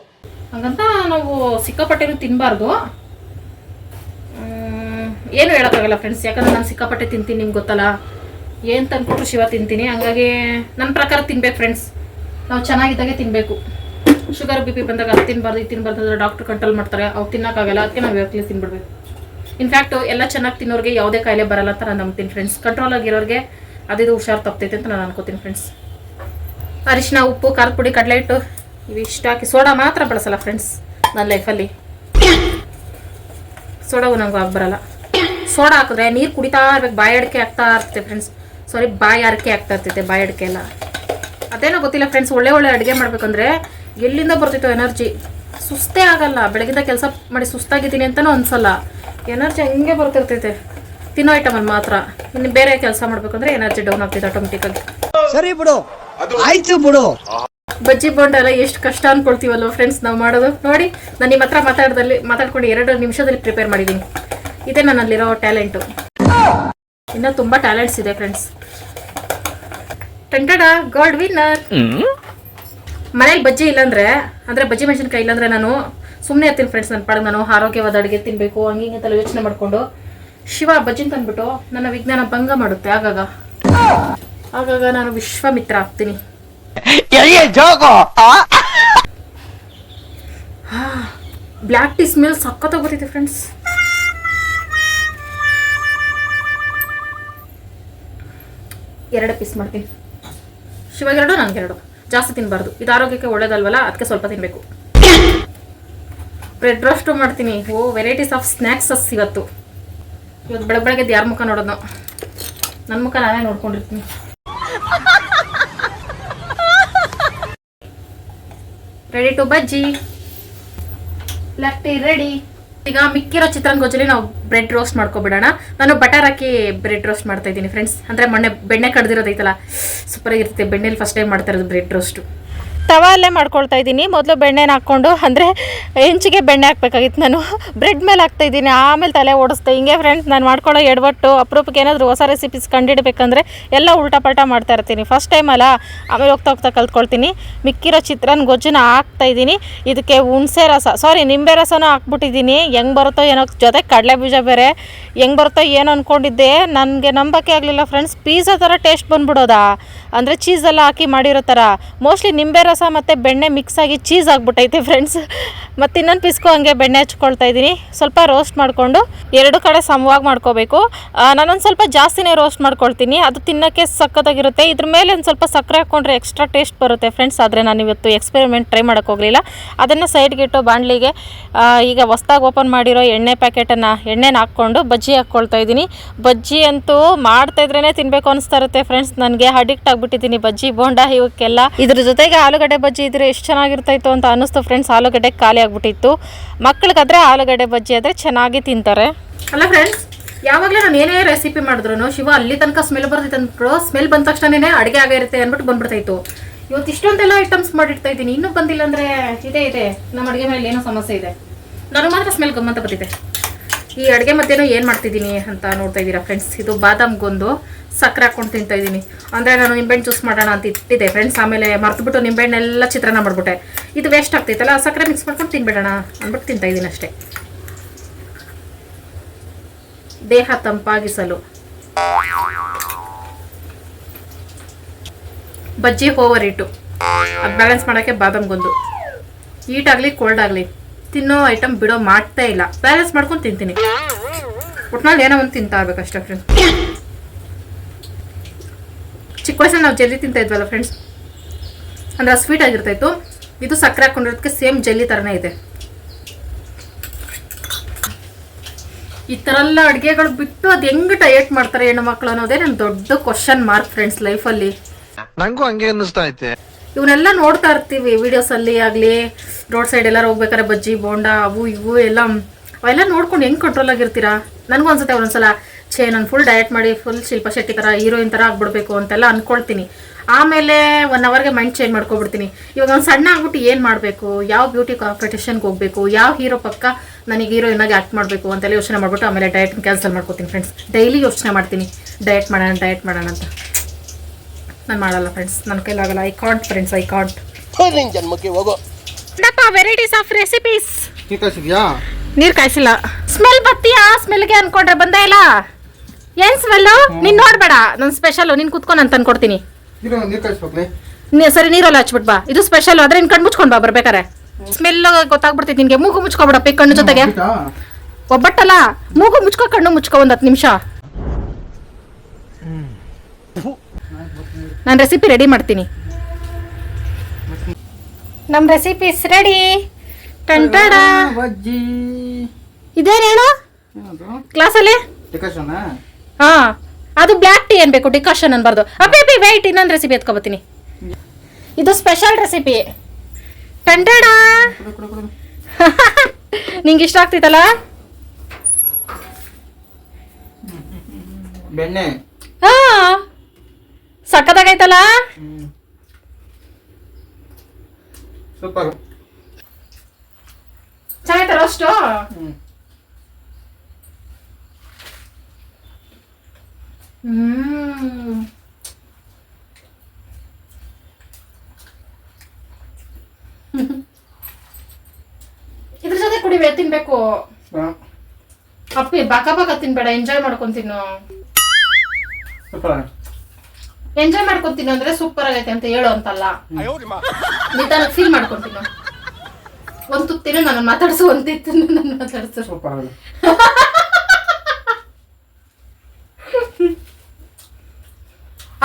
ಹಂಗಂತ ನಾವು ಸಿಕ್ಕಾಪಟ್ಟೆನೂ ತಿನ್ನಬಾರ್ದು ಏನು ಹೇಳೋಕ್ಕಾಗಲ್ಲ ಫ್ರೆಂಡ್ಸ್ ಯಾಕಂದ್ರೆ ನಾನು ಸಿಕ್ಕಾಪಟ್ಟೆ ತಿಂತೀನಿ ನಿಮ್ಗೆ ಗೊತ್ತಲ್ಲ. ಏನು ತಂದ್ಕೊಟ್ರು ಶಿವ ತಿಂತೀನಿ ಹಂಗಾಗಿ ನನ್ನ ಪ್ರಕಾರ ತಿನ್ಬೇಕು ಫ್ರೆಂಡ್ಸ್ ನಾವು ಚೆನ್ನಾಗಿದ್ದಾಗೆ ತಿನ್ನಬೇಕು ಶುಗರ್ ಬಿ ಪಿ ಬಂದಾಗ ಅದು ತಿನ್ನಬಾರ್ದು ಇದು ತಿನ್ನಬಾರ್ದು ಅಂದ್ರೆ ಡಾಕ್ಟರ್ ಕಂಟ್ರೋಲ್ ಮಾಡ್ತಾರೆ. ಅವು ತಿನ್ನೋಕ್ಕಾಗಲ್ಲ, ಅದಕ್ಕೆ ನಾವು ಯಾವಾಗಲೂ ತಿನ್ಬಿಡ್ಬೇಕು. ಇನ್ಫ್ಯಾಕ್ಟ್ ಎಲ್ಲ ಚೆನ್ನಾಗಿ ತಿನ್ನೋರಿಗೆ ಯಾವುದೇ ಕಾಯಿಲೆ ಬರಲ್ಲ ಅಂತ ನಾನು ನಂಬ್ತೀನಿ ಫ್ರೆಂಡ್ಸ್ ಕಂಟ್ರೋಲ್ ಆಗಿರೋರಿಗೆ ಅದಿದು ಹುಷಾರು ತಪ್ತೈತೆ ಅಂತ ನಾನು ಅನ್ಕೋತೀನಿ ಫ್ರೆಂಡ್ಸ್ ಅರಿಶಿನ ಉಪ್ಪು, ಖಾರದ ಪುಡಿ ಕಡಲೆ ಹಿಟ್ಟು ಇವು ಇಷ್ಟು ಹಾಕಿ. ಸೋಡಾ ಮಾತ್ರ ಬಳಸಲ್ಲ ಫ್ರೆಂಡ್ಸ್ ನನ್ನ ಲೈಫಲ್ಲಿ ಸೋಡಾವು ನಂಗೆ ಆಗಿ ಬರಲ್ಲ. ಸೋಡಾ ಹಾಕಿದ್ರೆ ನೀರು ಕುಡಿತಾ ಇರ್ಬೇಕು, ಬಾಯಿ ಅಡಿಕೆ ಆಗ್ತಾ ಇರ್ತೈತೆ ಫ್ರೆಂಡ್ಸ್ ಸಾರಿ ಬಾಯಿ ಅಡಿಕೆ ಆಗ್ತಾ ಇರ್ತೈತೆ, ಬಾಯಿ ಅಡಿಕೆ ಎಲ್ಲ ಅದೇನೋ ಗೊತ್ತಿಲ್ಲ ಫ್ರೆಂಡ್ಸ್ ಒಳ್ಳೆ ಒಳ್ಳೆ ಅಡುಗೆ ಮಾಡ್ಬೇಕಂದ್ರೆ ಎಲ್ಲಿಂದ ಬರ್ತಿತ್ತು ಎನರ್ಜಿ. ಸುಸ್ತೇ ಆಗಲ್ಲ. ಬೆಳಗಿಂದ ಕೆಲಸ ಮಾಡಿ ಸುಸ್ತಾಗಿದ್ದೀನಿ ಅಂತಲೂ ಅನ್ಸಲ್ಲ. ಎನರ್ಜಿ ಹಂಗೆ ಬರ್ತಿರ್ತೈತೆ. ತಿನ್ನೋ ಐಟಮಲ್ಲಿ ಮಾತ್ರ. ಇನ್ನು ಬೇರೆ ಕೆಲಸ ಮಾಡ್ಬೇಕಂದ್ರೆ ಎನರ್ಜಿ ಡೌನ್ ಆಗ್ತೈತೆ ಆಟೋಮೆಟಿಕ್ಕಾಗಿ ಸರಿ ಬಿಡು. ಆಯ್ತು ಬಿಡು. ಬಜ್ಜಿ ಬೋಂಡ ಎಲ್ಲ ಎಷ್ಟು ಕಷ್ಟ ಅನ್ಕೊಳ್ತೀವಲ್ವ ಫ್ರೆಂಡ್ಸ್ ನಾವು ಮಾಡೋದು. ನೋಡಿ ನಾನು ನಿಮ್ಮ ಹತ್ರ ಮಾತಾಡ್ದಲ್ಲಿ ಮಾತಾಡ್ಕೊಂಡು ಎರಡು ನಿಮಿಷದಲ್ಲಿ ಪ್ರಿಪೇರ್ ಮಾಡಿದ್ದೀನಿ. ಇದೇ ನನ್ನಲ್ಲಿರೋ ಟ್ಯಾಲೆಂಟು ಇನ್ನೂ ತುಂಬ ಟ್ಯಾಲೆಂಟ್ಸ್ ಇದೆ ಫ್ರೆಂಡ್ಸ್ ಟೆಂಟಡ ಗಾಡ್ ವಿನ್ನರ್ ಮನೇಲಿ ಬಜ್ಜಿ ಇಲ್ಲಾಂದ್ರೆ ಅಂದರೆ ಬಜ್ಜಿ ಮೆಣಸಿನ್ಕಾಯಿ ಇಲ್ಲಾಂದ್ರೆ ನಾನು ಸುಮ್ಮನೆ ಇರ್ತೀನಿ ಫ್ರೆಂಡ್ಸ್ ನನ್ನ ಪಾಡಿಗೆ ನಾನು ಆರೋಗ್ಯವಾದ ಅಡುಗೆ ತಿನ್ನಬೇಕು ಹಂಗೆ ಅಂತೆಲ್ಲ ಯೋಚನೆ ಮಾಡಿಕೊಂಡು ಶಿವ ಬಜ್ಜಿನ ತಂದ್ಬಿಟ್ಟು ನನ್ನ ವಿಜ್ಞಾನ ಭಂಗ ಮಾಡುತ್ತೆ. ಆಗಾಗ. ಆಗಾಗ ನಾನು ವಿಶ್ವಾಮಿತ್ರ ಆಗ್ತೀನಿ. ಬ್ಲ್ಯಾಕ್ ಟೀ ಸ್ಮೆಲ್ ಸಖತ್ತಾಗಿ ಬರ್ತಿದೆ ಫ್ರೆಂಡ್ಸ್ ಎರಡು ಪೀಸ್ ಮಾಡ್ತೀನಿ. ಶಿವಗೆರಡು ನನಗೆರಡು ಜಾಸ್ತಿ ತಿನ್ನಬಾರ್ದು ಇದು ಆರೋಗ್ಯಕ್ಕೆ ಒಳ್ಳೇದಲ್ವಲ್ಲ? ಅದಕ್ಕೆ ಸ್ವಲ್ಪ ತಿನ್ನಬೇಕು ಬ್ರೆಡ್ ರೋಸ್ಟು ಮಾಡ್ತೀನಿ. ಓ ವೆರೈಟೀಸ್ ಆಫ್ ಸ್ನ್ಯಾಕ್ಸಸ್ ಇವತ್ತು. ಇವತ್ತು ಬೆಳಗ್ಗೆ ಬೆಳಗ್ಗೆ ಯಾರ ಮುಖ ನೋಡೋದು ನನ್ನ ಮುಖ ನಾನೇ ನೋಡ್ಕೊಂಡಿರ್ತೀನಿ. Ready to bajji left tea ready ಈಗ ಮಿಕ್ಕಿರೋ ಚಿತ್ರಾನ್ನ ನಾವು ಬ್ರೆಡ್ ರೋಸ್ಟ್ ಮಾಡ್ಕೊಬಿಡೋಣ. ನಾನು ಬಟರ್ ಹಾಕಿ ಬ್ರೆಡ್ ರೋಸ್ಟ್ ಮಾಡ್ತಾ ಇದ್ದೀನಿ ಫ್ರೆಂಡ್ಸ್ ಅಂದರೆ ಮೊನ್ನೆ ಬೆಣ್ಣೆ ಕಡ್ದಿರೋದೈತಲ್ಲ ಸೂಪರ್ ಆಗಿರುತ್ತೆ. ಬೆಣ್ಣೆಲಿ ಫಸ್ಟ್ ಟೈಮ್ ಮಾಡ್ತಾ ಇರೋದು ಬ್ರೆಡ್ ರೋಸ್ಟು ತವಾಲೇ ಮಾಡ್ಕೊಳ್ತಾ ಇದ್ದೀನಿ. ಮೊದಲು ಬೆಣ್ಣೆನ ಹಾಕ್ಕೊಂಡು, ಅಂದರೆ ಹೆಂಚಿಗೆ ಬೆಣ್ಣೆ ಹಾಕ್ಬೇಕಾಗಿತ್ತು ನಾನು. ಬ್ರೆಡ್ ಮೇಲೆ ಹಾಕ್ತಾ ಇದ್ದೀನಿ. ಆಮೇಲೆ ತಲೆ ಓಡಿಸ್ತೆ, ಹಿಂಗೆ ಫ್ರೆಂಡ್ಸ್ ನಾನು ಮಾಡ್ಕೊಳ್ಳೋ ಎಡವಟ್ಟು, ಅಪರೂಪಕ್ಕೆ ಏನಾದರೂ ಹೊಸ ರೆಸಿಪೀಸ್ ಕಂಡಿಡಬೇಕಂದ್ರೆ ಎಲ್ಲ ಉಲ್ಟಾ ಮಾಡ್ತಾ ಇರ್ತೀನಿ. ಫಸ್ಟ್ ಟೈಮ್ ಅಲ್ಲ, ಆಮೇಲೆ ಹೋಗ್ತಾ ಹೋಗ್ತಾ ಕಲ್ತ್ಕೊಳ್ತೀನಿ. ಮಿಕ್ಕಿರೋ ಚಿತ್ರಾನ್ನ ಗೊಜ್ಜನ ಹಾಕ್ತಾ ಇದ್ದೀನಿ. ಇದಕ್ಕೆ ಹುಣಸೆ ರಸ ಸಾರಿ ನಿಂಬೆ ರಸನೂ ಹಾಕ್ಬಿಟ್ಟಿದ್ದೀನಿ. ಹೆಂಗೆ ಬರುತ್ತೋ ಏನೋ, ಜೊತೆ ಕಡಲೆ ಬೀಜ ಬೇರೆ. ಹೆಂಗೆ ಬರುತ್ತೋ ಏನೋ ಅಂದ್ಕೊಂಡಿದ್ದೆ ನನಗೆ ನಂಬಕ್ಕೆ ಆಗಲಿಲ್ಲ ಫ್ರೆಂಡ್ಸ್ ಪೀಝಾ ಥರ ಟೇಸ್ಟ್ ಬಂದ್ಬಿಡೋದಾ? ಅಂದರೆ ಚೀಸೆಲ್ಲ ಹಾಕಿ ಮಾಡಿರೋ ಥರ. ಮೋಸ್ಟ್ಲಿ ನಿಂಬೆ ರಸ ಮತ್ತು ಬೆಣ್ಣೆ ಮಿಕ್ಸ್ ಆಗಿ ಚೀಸ್ ಆಗಿಬಿಟ್ಟೈತೆ ಫ್ರೆಂಡ್ಸ್ ಮತ್ತು ಇನ್ನೊಂದು ಪಿಸ್ಕೊ ಹಂಗೆ ಬೆಣ್ಣೆ ಹಚ್ಕೊಳ್ತಾ ಇದ್ದೀನಿ. ಸ್ವಲ್ಪ ರೋಸ್ಟ್ ಮಾಡಿಕೊಂಡು ಎರಡು ಕಡೆ ಸಮವಾಗಿ ಮಾಡ್ಕೋಬೇಕು. ನಾನೊಂದು ಸ್ವಲ್ಪ ಜಾಸ್ತಿನೇ ರೋಸ್ಟ್ ಮಾಡ್ಕೊಳ್ತೀನಿ. ಅದು ತಿನ್ನೋಕ್ಕೆ ಸಕ್ಕತ್ತಾಗಿರುತ್ತೆ ಇದ್ರ ಮೇಲೆ ಒಂದು ಸ್ವಲ್ಪ ಸಕ್ಕರೆ ಹಾಕ್ಕೊಂಡ್ರೆ ಎಕ್ಸ್ಟ್ರಾ ಟೇಸ್ಟ್ ಬರುತ್ತೆ ಫ್ರೆಂಡ್ಸ್ ಆದರೆ ನಾನು ಇವತ್ತು ಎಕ್ಸ್ಪೆರಿಮೆಂಟ್ ಟ್ರೈ ಮಾಡೋಕ್ಕೆ ಹೋಗಲಿಲ್ಲ. ಅದನ್ನು ಸೈಡ್ಗೆ ಇಟ್ಟು ಬಾಣಲಿಗೆ ಈಗ ಹೊಸ್ದಾಗಿ ಓಪನ್ ಮಾಡಿರೋ ಎಣ್ಣೆ ಪ್ಯಾಕೆಟನ್ನು ಎಣ್ಣೆನ ಹಾಕ್ಕೊಂಡು ಬಜ್ಜಿ ಹಾಕ್ಕೊಳ್ತಾ ಇದ್ದೀನಿ. ಬಜ್ಜಿ ಅಂತೂ ಮಾಡ್ತಾ ಇದ್ರೇ ತಿನ್ನಬೇಕು ಅನಿಸ್ತಾ ಇರುತ್ತೆ ಫ್ರೆಂಡ್ಸ್ ನನಗೆ ಅಡಿಕ್ಟ್ ಆಗಿಬಿಟ್ಟಿದ್ದೀನಿ ಬಜ್ಜಿ, ಬೋಂಡ ಇವಕ್ಕೆಲ್ಲ. ಇದ್ರ ಜೊತೆಗೆ ಆಲೂಗಡ್ಡೆ ಬಜ್ಜಿ ಇದ್ರೆ ಎಷ್ಟು ಚೆನ್ನಾಗಿರ್ತಾಯಿತ್ತು ಅಂತ ಅನ್ನಿಸ್ತು ಫ್ರೆಂಡ್ಸ್ ಆಲೂಗಡ್ಡೆ ಖಾಲಿ ಆಗಿಬಿಟ್ಟಿತ್ತು. ಮಕ್ಕಳಿಗಾದರೆ ಆಲೂಗಡ್ಡೆ ಬಜ್ಜಿ ಆದರೆ ಚೆನ್ನಾಗಿ ತಿಂತಾರೆ. ಅಲ್ಲ ಫ್ರೆಂಡ್ಸ್ ಯಾವಾಗಲೂ ನಾನು ಏನೇ ರೆಸಿಪಿ ಮಾಡಿದ್ರು ಶಿವ ಅಲ್ಲಿ ತನಕ ಸ್ಮೆಲ್ ಬರ್ತೈತೆ ಅಂದ್ಬಿಟ್ಟು ಸ್ಮೆಲ್ ಬಂದ ತಕ್ಷಣನೇ ಅಡುಗೆ ಆಗಿರುತ್ತೆ ಅಂದ್ಬಿಟ್ಟು ಬಂದ್ಬಿಡ್ತಾಯಿತ್ತು ಇವತ್ತು ಇಷ್ಟೊಂದೆಲ್ಲ ಐಟಮ್ಸ್ ಮಾಡಿಡ್ತಾ ಇದ್ದೀನಿ ಇನ್ನೂ ಬಂದಿಲ್ಲ ಅಂದರೆ ಇದೆ ಇದೆ. ನಮ್ಮ ಅಡುಗೆ ಮೇಲೆ ಏನೋ ಸಮಸ್ಯೆ ಇದೆ. ನನಗೆ ಮಾತ್ರ ಸ್ಮೆಲ್ ಗಮ್ಮಂತ ಬರ್ತಿದೆ. ಈ ಅಡುಗೆ ಮಧ್ಯನೂ ಏನು ಮಾಡ್ತಿದ್ದೀನಿ ಅಂತ ನೋಡ್ತಾ ಇದ್ದೀರಾ ಫ್ರೆಂಡ್ಸ್ ಇದು ಬಾದಾಮ್ಗೊಂದು ಸಕ್ಕರೆ ಹಾಕೊಂಡು ತಿಂತಾ ಇದ್ದೀನಿ. ಅಂದರೆ ನಾನು ನಿಂಬೆಹಣ್ಣು ಜ್ಯೂಸ್ ಮಾಡೋಣ ಅಂತ ಇಟ್ಟಿದ್ದೆ ಫ್ರೆಂಡ್ಸ್ ಆಮೇಲೆ ಮರ್ತುಬಿಟ್ಟು ನಿಂಬೆಹಣ್ಣೆಲ್ಲ ಚಿತ್ರಾನ್ನ ಮಾಡಿಬಿಟ್ಟೆ. ಇದು ವೇಸ್ಟ್ ಆಗ್ತೈತಲ್ಲ ಸಕ್ಕರೆ ಮಿಕ್ಸ್ ಮಾಡ್ಕೊಂಡು ತಿನ್ಬಿಡೋಣ ಅಂದ್ಬಿಟ್ಟು ತಿಂತಾ ಇದ್ದೀನಿ ಅಷ್ಟೇ. ದೇಹ ತಂಪಾಗಿಸಲು. ಬಜ್ಜಿ ಓವರ್ ಇಟ್ಟು ಬ್ಯಾಲೆನ್ಸ್ ಮಾಡೋಕ್ಕೆ ಬಾದಾಮ್ಗೊಂದು. ಹೀಟ್ ಆಗಲಿ ಕೋಲ್ಡ್ ಆಗಲಿ. ತಿನ್ನೋ ಐಟಮ್ ಬಿಡೋ ಮಾಡ್ತಾ ಇಲ್ಲ. ಬ್ಯಾಲೆನ್ಸ್ ಮಾಡ್ಕೊಂಡು ತಿಂತೀನಿ. ಒಟ್ನಲ್ಲಿ ಏನೋ ಒಂದು ತಿಂತಾ ಇರ್ಬೇಕಷ್ಟೇ ಫ್ರೆಂಡ್ಸ್ ಚಿಕ್ಕ ವಯಸ್ಸಲ್ಲಿ ನಾವು ಜೆಲ್ಲಿ ತಿಂತಾ ಇದ್ವಲ್ಲ ಫ್ರೆಂಡ್ಸ್ ಅಂದ್ರೆ ಸ್ವೀಟ್ ಆಗಿರ್ತಾ ಇತ್ತು. ಇದು ಸಕ್ಕರೆ ಹಾಕೊಂಡಿರೋದಕ್ಕೆ ಸೇಮ್ ಜೆಲ್ಲಿ ಥರನೇ ಇದೆ. ಈ ಥರ ಎಲ್ಲ ಅಡುಗೆಗಳು ಬಿಟ್ಟು ಅದು ಹೆಂಗೆ ಡಯಟ್ ಮಾಡ್ತಾರೆ ಹೆಣ್ಣು ಮಕ್ಕಳು ಅನ್ನೋದೇ ನನ್ನ ದೊಡ್ಡ ಕ್ವಶನ್ ಮಾರ್ಕ್ ಫ್ರೆಂಡ್ಸ್ ಲೈಫಲ್ಲಿ ನಂಗೂ ಹಂಗೆ ಅನ್ನಿಸ್ತಾ ಐತೆ. ಇವನ್ನೆಲ್ಲ ನೋಡ್ತಾ ಇರ್ತೀವಿ ವೀಡಿಯೋಸಲ್ಲಿ ಆಗ್ಲಿ ರೋಡ್ ಸೈಡ್ ಎಲ್ಲಾರು ಹೋಗ್ಬೇಕಾದ್ರೆ ಬಜ್ಜಿ, ಬೋಂಡ, ಅವು ಇವು ಎಲ್ಲ. ಅವೆಲ್ಲ ನೋಡ್ಕೊಂಡು ಹೆಂಗ್ ಕಂಟ್ರೋಲ್ ಆಗಿರ್ತೀರಾ? ನನಗೂ ಅನ್ಸುತ್ತೆ ಒಂದೊಂದ್ಸಲ ಛೇ, ನಾನು ಫುಲ್ ಡಯಟ್ ಮಾಡಿ ಫುಲ್ ಶಿಲ್ಪಾ ಶೆಟ್ಟಿ ಥರ ಹೀರೋಯಿನ್ ಥರ ಆಗ್ಬಿಡ್ಬೇಕು ಅಂತೆಲ್ಲ ಅಂದ್ಕೊಳ್ತೀನಿ ಆಮೇಲೆ ಒನ್ ಅವರ್ಗೆ ಮೈಂಡ್ ಚೇಂಜ್ ಮಾಡ್ಕೊಬಿಡ್ತೀನಿ. ಇವಾಗ ಒಂದು ಸಣ್ಣ ಆಗ್ಬಿಟ್ಟು ಏನು ಮಾಡಬೇಕು? ಯಾವ ಬ್ಯೂಟಿ ಕಾಂಪಿಟೇಷನ್ಗೆ ಹೋಗಬೇಕು? ಯಾವ ಹೀರೋ ಪಕ್ಕ ನನಗೆ ಹೀರೋಯಿನ್ ಆಗಿ ಆ್ಯಕ್ಟ್ ಮಾಡಬೇಕು ಅಂತೆಲ್ಲ ಯೋಚನೆ ಮಾಡ್ಬಿಟ್ಟು ಆಮೇಲೆ ಡಯಟ್ ಕ್ಯಾನ್ಸಲ್ ಮಾಡ್ಕೋತೀನಿ ಫ್ರೆಂಡ್ಸ್ ಡೈಲಿ ಯೋಚನೆ ಮಾಡ್ತೀನಿ. ಡಯಟ್ ಮಾಡೋಣ ಡಯಟ್ ಮಾಡೋಣ ಅಂತ. ನಾನು ಮಾಡಲ್ಲ ಫ್ರೆಂಡ್ಸ್ ನನ್ನ ಕೈಲಾಗಲ್ಲ. I can't friends I can't ನಿನ್ ಜನ್ಮಕ್ಕೆ ಹೋಗೋ. ವೆರೈಟೀಸ್ ಆಫ್ ರೆಸಿಪೀಸ್ ನೀರು ಕಾಯಿಸಿದ್ಯಾ? ನೀರ್ ಕಾಯಿಸಿಲ್ಲ. ಸ್ಮೆಲ್ ಬತ್ತೀಯಾ ಸ್ಮೆಲ್ಗೆ ಅನ್ಕೊಂಡ್ರೆ ಬಂದೇ ಇಲ್ಲ. ಏನ್ ಸ್ಮೆಲ್ಲು ನೀನ್ ನೋಡ್ಬೇಡ. ನನ್ ಸ್ಪೆಷಲ್ ನೀನ್ ಕುತ್ಕೊಂಡು ಅಂತ ತಂದ್ಕೊಡ್ತೀನಿ. ನೀರು ನೀರ್ ಕಾಯಿಸ್ಬೇಕ್ಲೆ. ನೀ- ಸರಿ ನೀರಲ್ಲ ಹಚ್ಬಿಟ್ ಬಾ. ಇದು ಸ್ಪೆಷಲ್ ಆದ್ರೆ ನಿನ್ ಕಣ್ಣು ಮುಚ್ಕೊಂಡ್ ಬಾ ಬರ್ಬೇಕಾರೆ ಸ್ಮೆಲ್ ಗೊತ್ತಾಗ್ಬಿಡ್ತೈತಿ ನಿನ್ಗೆ. ಮೂಗು ಮುಚ್ಕೊಬಿಡಪ್ಪ ಈ ಕಣ್ಣು ಜೊತೆಗೆ. ಒಬ್ಬಟ್ಟಲ್ಲ. ಮೂಗು ಮುಚ್ಕೋ ಕಣ್ಣು ಮುಚ್ಕೋ ಒಂದ್ ಹತ್ತು ನಿಮಿಷ. ನಾನು ರೆಸಿಪಿ ರೆಡಿ ಮಾಡ್ತೀನಿ. ನಮ್ಮ ರೆಸಿಪೀಸ್ ರೆಡಿ ಟಂಟಾಡ ಬಜ್ಜಿ ಇದೇನು ಹೇಳು? ಕ್ಲಾಸಲ್ಲಿ ಹಾ. ಅದು ಬ್ಲ್ಯಾಕ್ ಟೀ ಅನ್ಬೇಕು ಡಿಕಾಷನ್ ಅನ್ಬಾರ್ದು ಅಪ್ಪಿ ಅಪ್ಪಿ ವೈಟ್ ಇನ್ನೊಂದು ರೆಸಿಪಿ ಎತ್ಕೊಬತ್ತೀನಿ. ಇದು ಸ್ಪೆಷಲ್ ರೆಸಿಪಿ ಟಂಟಾಡ ನಿಂಗೆ ಇಷ್ಟ ಆಗ್ತೈತಲ್ಲ ಬೆಣ್ಣೆ. ಹಾ. ಸೂಪರ್. ಚೆನ್ನಾಗೈತಲ್ಲ ಅಷ್ಟು? ಹ್ಮ್. ಇದ್ರ ಜೊತೆ ಕುಡಿಬೇಕು ತಿನ್ಬೇಕು. ಅಪ್ಪಿ ಬಾಕ ಬಾಕ ತಿನ್ಬೇಡ ಎಂಜಾಯ್ ಮಾಡ್ಕೊಂಡ್ ತಿನ್ನು. ಎಂಜಾಯ್ ಮಾಡ್ಕೊತೀನಿ ಅಂದ್ರೆ ಸೂಪರ್ ಆಗೈತೆ ಅಂತ ಹೇಳು ಅಂತಲ್ಲ. ನಿಧಾನ ಫೀಲ್ ಮಾಡ್ಕೊತೀನಿ ಒಂದ್ ತುತ್ತಿನ ನಾನು ಮಾತಾಡ್ಸು ಒಂದ್ ತಿತ್ತಿನ ನಾನು ಮಾತಾಡ್ಸು. ಸೂಪರ್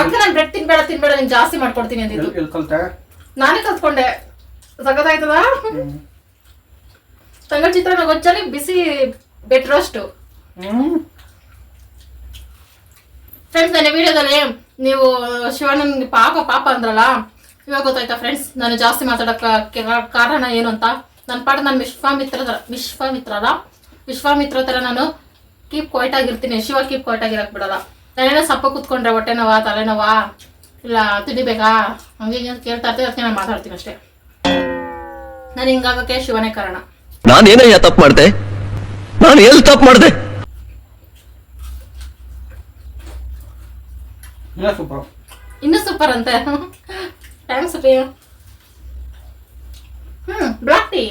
ಅದು ನಾನು ಬ್ರೆಡ್ ತಿನ್ಬೇಡ ತಿನ್ಬೇಡ ನೀನ್ ಜಾಸ್ತಿ ಮಾಡ್ಕೊಡ್ತೀನಿ ಅಂದಿದ್ದು. ನಾನೇ ಕಲ್ತ್ಕೊಂಡೆ. ಸಗದಾಯ್ತದ ತಂಗ ಚಿತ್ರ ಗೊಜ್ಜಲ್ಲಿ ಬಿಸಿ ಬೆಟ್ರೋಸ್ಟು ಫ್ರೆಂಡ್ಸ್ ನನ್ನ ವಿಡಿಯೋದಲ್ಲಿ ನೀವು ಶಿವಣ್ಣನಿಗೆ ಪಾಪ ಪಾಪ ಅಂದ್ರಲ್ಲ, ಇವಾಗ ಗೊತ್ತಾಯ್ತಾ ಫ್ರೆಂಡ್ಸ್ ನಾನು ಜಾಸ್ತಿ ಮಾತಾಡೋಕ್ಕೆ ಕಾರಣ ಏನು ಅಂತ? ನನ್ನ ಪಾಠ ನಾನು ವಿಶ್ವಾಮಿತ್ರದ ವಿಶ್ವಾಮಿತ್ರರ? ವಿಶ್ವಾಮಿತ್ರ ಥರ ನಾನು ಕೀಪ್ ಕ್ವೈಟ್ ಆಗಿರ್ತೀನಿ, ಶಿವ ಕೀಪ್ ಕ್ವೈಟ್ ಆಗಿರಕ್ ಬಿಡಲ್ಲ. ನಾನೇನೋ ಸಪ್ಪ ಕೂತ್ಕೊಂಡ್ರೆ ಹೊಟ್ಟೆ ನೋವಾ ತಲೆನೋವಾ ಇಲ್ಲ ತಿಳಿಬೇಕಾ ಬೇಕಾ ಹಂಗೆ ಕೇಳ್ತಾ ಇರ್ತೀವಿ ಅದಕ್ಕೆ ನಾನು ಮಾತಾಡ್ತೀನಿ ಅಷ್ಟೇ. ನಾನು ಹಿಂಗಾಗಕ್ಕೆ ಶಿವನೇ ಕಾರಣ. ತಪ್ಪು ಮಾಡ್ದೆ? ನಾನು ಎಲ್ಲಿ ತಪ್ಪು ಮಾಡ್ದೆ? ಇಲ್ಲ ಸೂಪರ್ ಇನ್ನೂ ಸೂಪರ್ ಅಂತ. ಥ್ಯಾಂಕ್ಸ್ ಅಪ್ಪಿ ಹ್ಮ್ ಬ್ಲಾಕ್ ಟೀ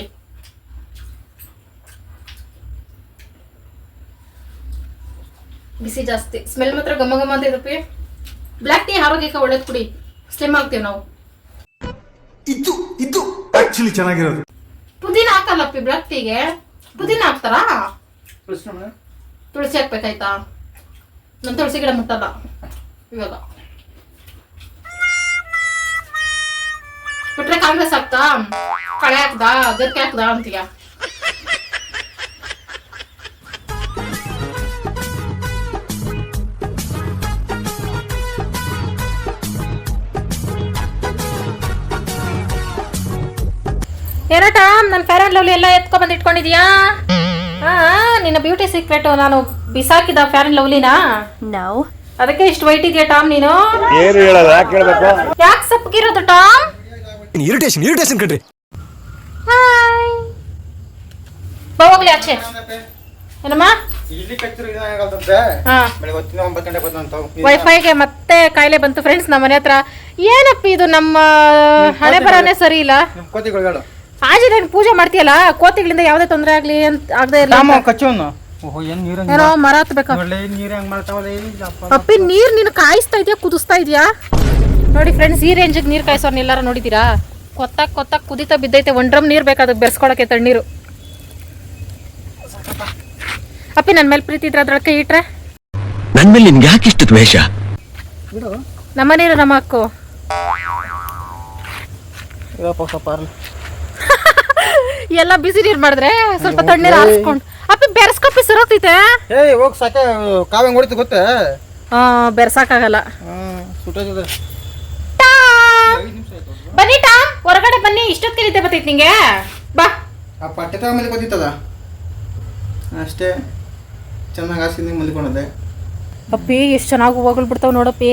ಬಿಸಿ ಜಾಸ್ತಿ. ಸ್ಮೆಲ್ ಮಾತ್ರ ಘಮ ಘಮ ಅಂತ ಇದಪ್ಪಿ ಬ್ಲಾಕ್ ಟೀ ಆರೋಗ್ಯಕ್ಕೆ ಒಳ್ಳೇದು ಕುಡಿ. ಸ್ಲಿಮ್ ಆಗ್ತೀವಿ ನಾವು. ಇದು ಇದು ಆಕ್ಚುಲಿ ಚೆನ್ನಾಗಿರೋದು. ಪುದೀನ ಹಾಕಲ್ಲಪ್ಪಿ ಬ್ಲಾಕ್ ಟೀಗೆ ಪುದೀನ ಹಾಕ್ತಾರಾ? ತುಳಸಿ ಹಾಕ್ಬೇಕಾಯ್ತಾ? ನಾನು ತುಳಸಿ ಗಿಡ ಮುಟ್ಟಲ್ಲ. ಇವಾಗ. ಬಿಟ್ರೆ ಕಾಂಗ್ರೆಸ್ ಆಗ್ತಾ? ಕಳೆ ಹಾಕ್ದಾ? ಗರ್ಕೆ ಹಾಕ್ದಾ ಅಂತೀಯ? ಏನೋ ಟಾಮ್ ನನ್ನ ಫೇರ್ ಅಂಡ್ ಲವ್ಲಿ ಎಲ್ಲ ಎತ್ಕೊಂಡ್ಬಂದು ಇಟ್ಕೊಂಡಿದ್ಯಾ? ಹಾ ನಿನ್ನ ಬ್ಯೂಟಿ ಸೀಕ್ರೆಟ್ ನಾನು ಬಿಸಾಕಿದ ಫೇರ್ ಅಂಡ್ ಲವ್ಲಿನ ಅದಕ್ಕೆ ಇಷ್ಟು ವೈಟ್ ಇದೆಯಾ ಟಾಮ್ ನೀನು? ಏನು ಹೇಳೋದು? ಯಾಕೆ ಹೇಳ್ಬೇಕು ಯಾಕೆ ಸಪ್ಪಗಿರೋದು ಟಾಮ್? ಇರಿಟೇಷನ್ ಇರಿಟೇಷನ್ ಕಣ್ರಿ. ಹಾಯ್ ಹೋಗ್ಲಿ ಆಚೆ. ಏನಮ್ಮ? ವೈಫೈಗೆ ಮತ್ತೆ ಕಾಯಿಲೆ ಬಂತು ಫ್ರೆಂಡ್ಸ್ ನಮ್ಮ ಮನೆ ಹತ್ರ. ಏನಪ್ಪ ಇದು ನಮ್ಮ ಹಣೆ ಬರನೇ ಸರಿ ಇಲ್ಲ? ಆಜಿ ಆಂಜನೇಯನ್ ಪೂಜೆ ಮಾಡ್ತೀಯಲ್ಲ? ಕೋತಿಗಳಿಂದ ಯಾವುದೇ ತೊಂದರೆ ಆಗ್ಲಿ ಅಂತ ಆಗದೆ ಇಲ್ಲ ಕಚ್ಚವನ್ನು ಕಚ್ಚೋನು ಓಹೋ ಏನ್ ನೀರು ಏನೋ ಮರ ಹತ್ಬೇಕಾ. ಒಳ್ಳೆ ನೀರು ಹೆಂಗ್ ಮಾಡ್ತಾವಲ್ಲ ಅಪ್ಪಿ ನೀರ್ ನೀನು ಕಾಯಿಸ್ತಾ ಇದೆಯಾ ಕುದಿಸ್ತಾ ಇದೆಯಾ? ನೋಡಿ ಫ್ರೆಂಡ್ಸ್ ಈ ರೇಂಜಿಗೆ ನೀರ್ ಕಾಯಿಸೋರ್ನ ಎಲ್ಲಾರ ನೋಡಿದೀರಾ? ಕೊತ್ತಾಕ್ ಕೊತ್ತಾಕ್ ಕುದಿತಾ ಬಿದ್ದೈತೆ ಒಂದ್ ಡ್ರಮ್ ನೀರ್ ಬೇಕಾದ ಬೆರ್ಸ್ಕೊಳಕ್ಕೆ ತಣ್ಣೀರು. ಅಪ್ಪಿ ನನ್ ಮೇಲೆ ಪ್ರೀತಿ ಇದ್ರೆ ಅದ್ರೊಳಗೆ ಕೈ ಇಟ್ರೆ ನನ್ ಮೇಲೆ ನಿನ್ಗೆ ಯಾಕಿಷ್ಟು ದ್ವೇಷ? ನಮ್ಮ ನೀರು ನಮ್ಮ ಅಕ್ಕು ಇವಪ್ಪ ಸ್ವಲ್ಪ ಅರ್ಲಿ. *laughs* ಎಲ್ಲ ಬಿಸಿ ನೀರ್ ಮಾಡಿದ್ರೆ ಸ್ವಲ್ಪ ತಣ್ಣೀರ್ ಹಾರಿಸ್ಕೊಂಡು ಅಪ್ಪಿ ಬೆರೆಸ್ಕೊಪ್ಪಿ ಸುರೋಗ್ತೈತೆ ಏಯ್ ಹೋಗಿ ಸಾಕೆ ಕಾವ್ಯಂಗ್ ಹೊಡಿತು ಗೊತ್ತೇ? ಹಾ ಬೆರ್ಸಕ್ಕಾಗಲ್ಲ ಹ್ಮ್ ಸುಟ್ಟೋಗಿದೆ ಬನ್ನಿ ಟಾ ಹೊರಗಡೆ ಬನ್ನಿ ಇಷ್ಟೊತ್ತು ನಿದ್ದೆ ಬರ್ತೈತೆ ನಿಂಗೆ. ಬಾ. ಆ ಪಟ್ಟೆ ತಗೊಂಬಲ್ಲಿ ಗೊತ್ತಿತ್ತದ ಅಷ್ಟೇ ಚೆನ್ನಾಗಿ ಹಾಸಿಂದ ಮಲ್ಕೊಂಡದೆ. ಅಪ್ಪಿ ಎಷ್ಟು ಚೆನ್ನಾಗಿ ಹೂವುಗಳು ಬಿಡ್ತಾವೆ ನೋಡಪ್ಪಿ.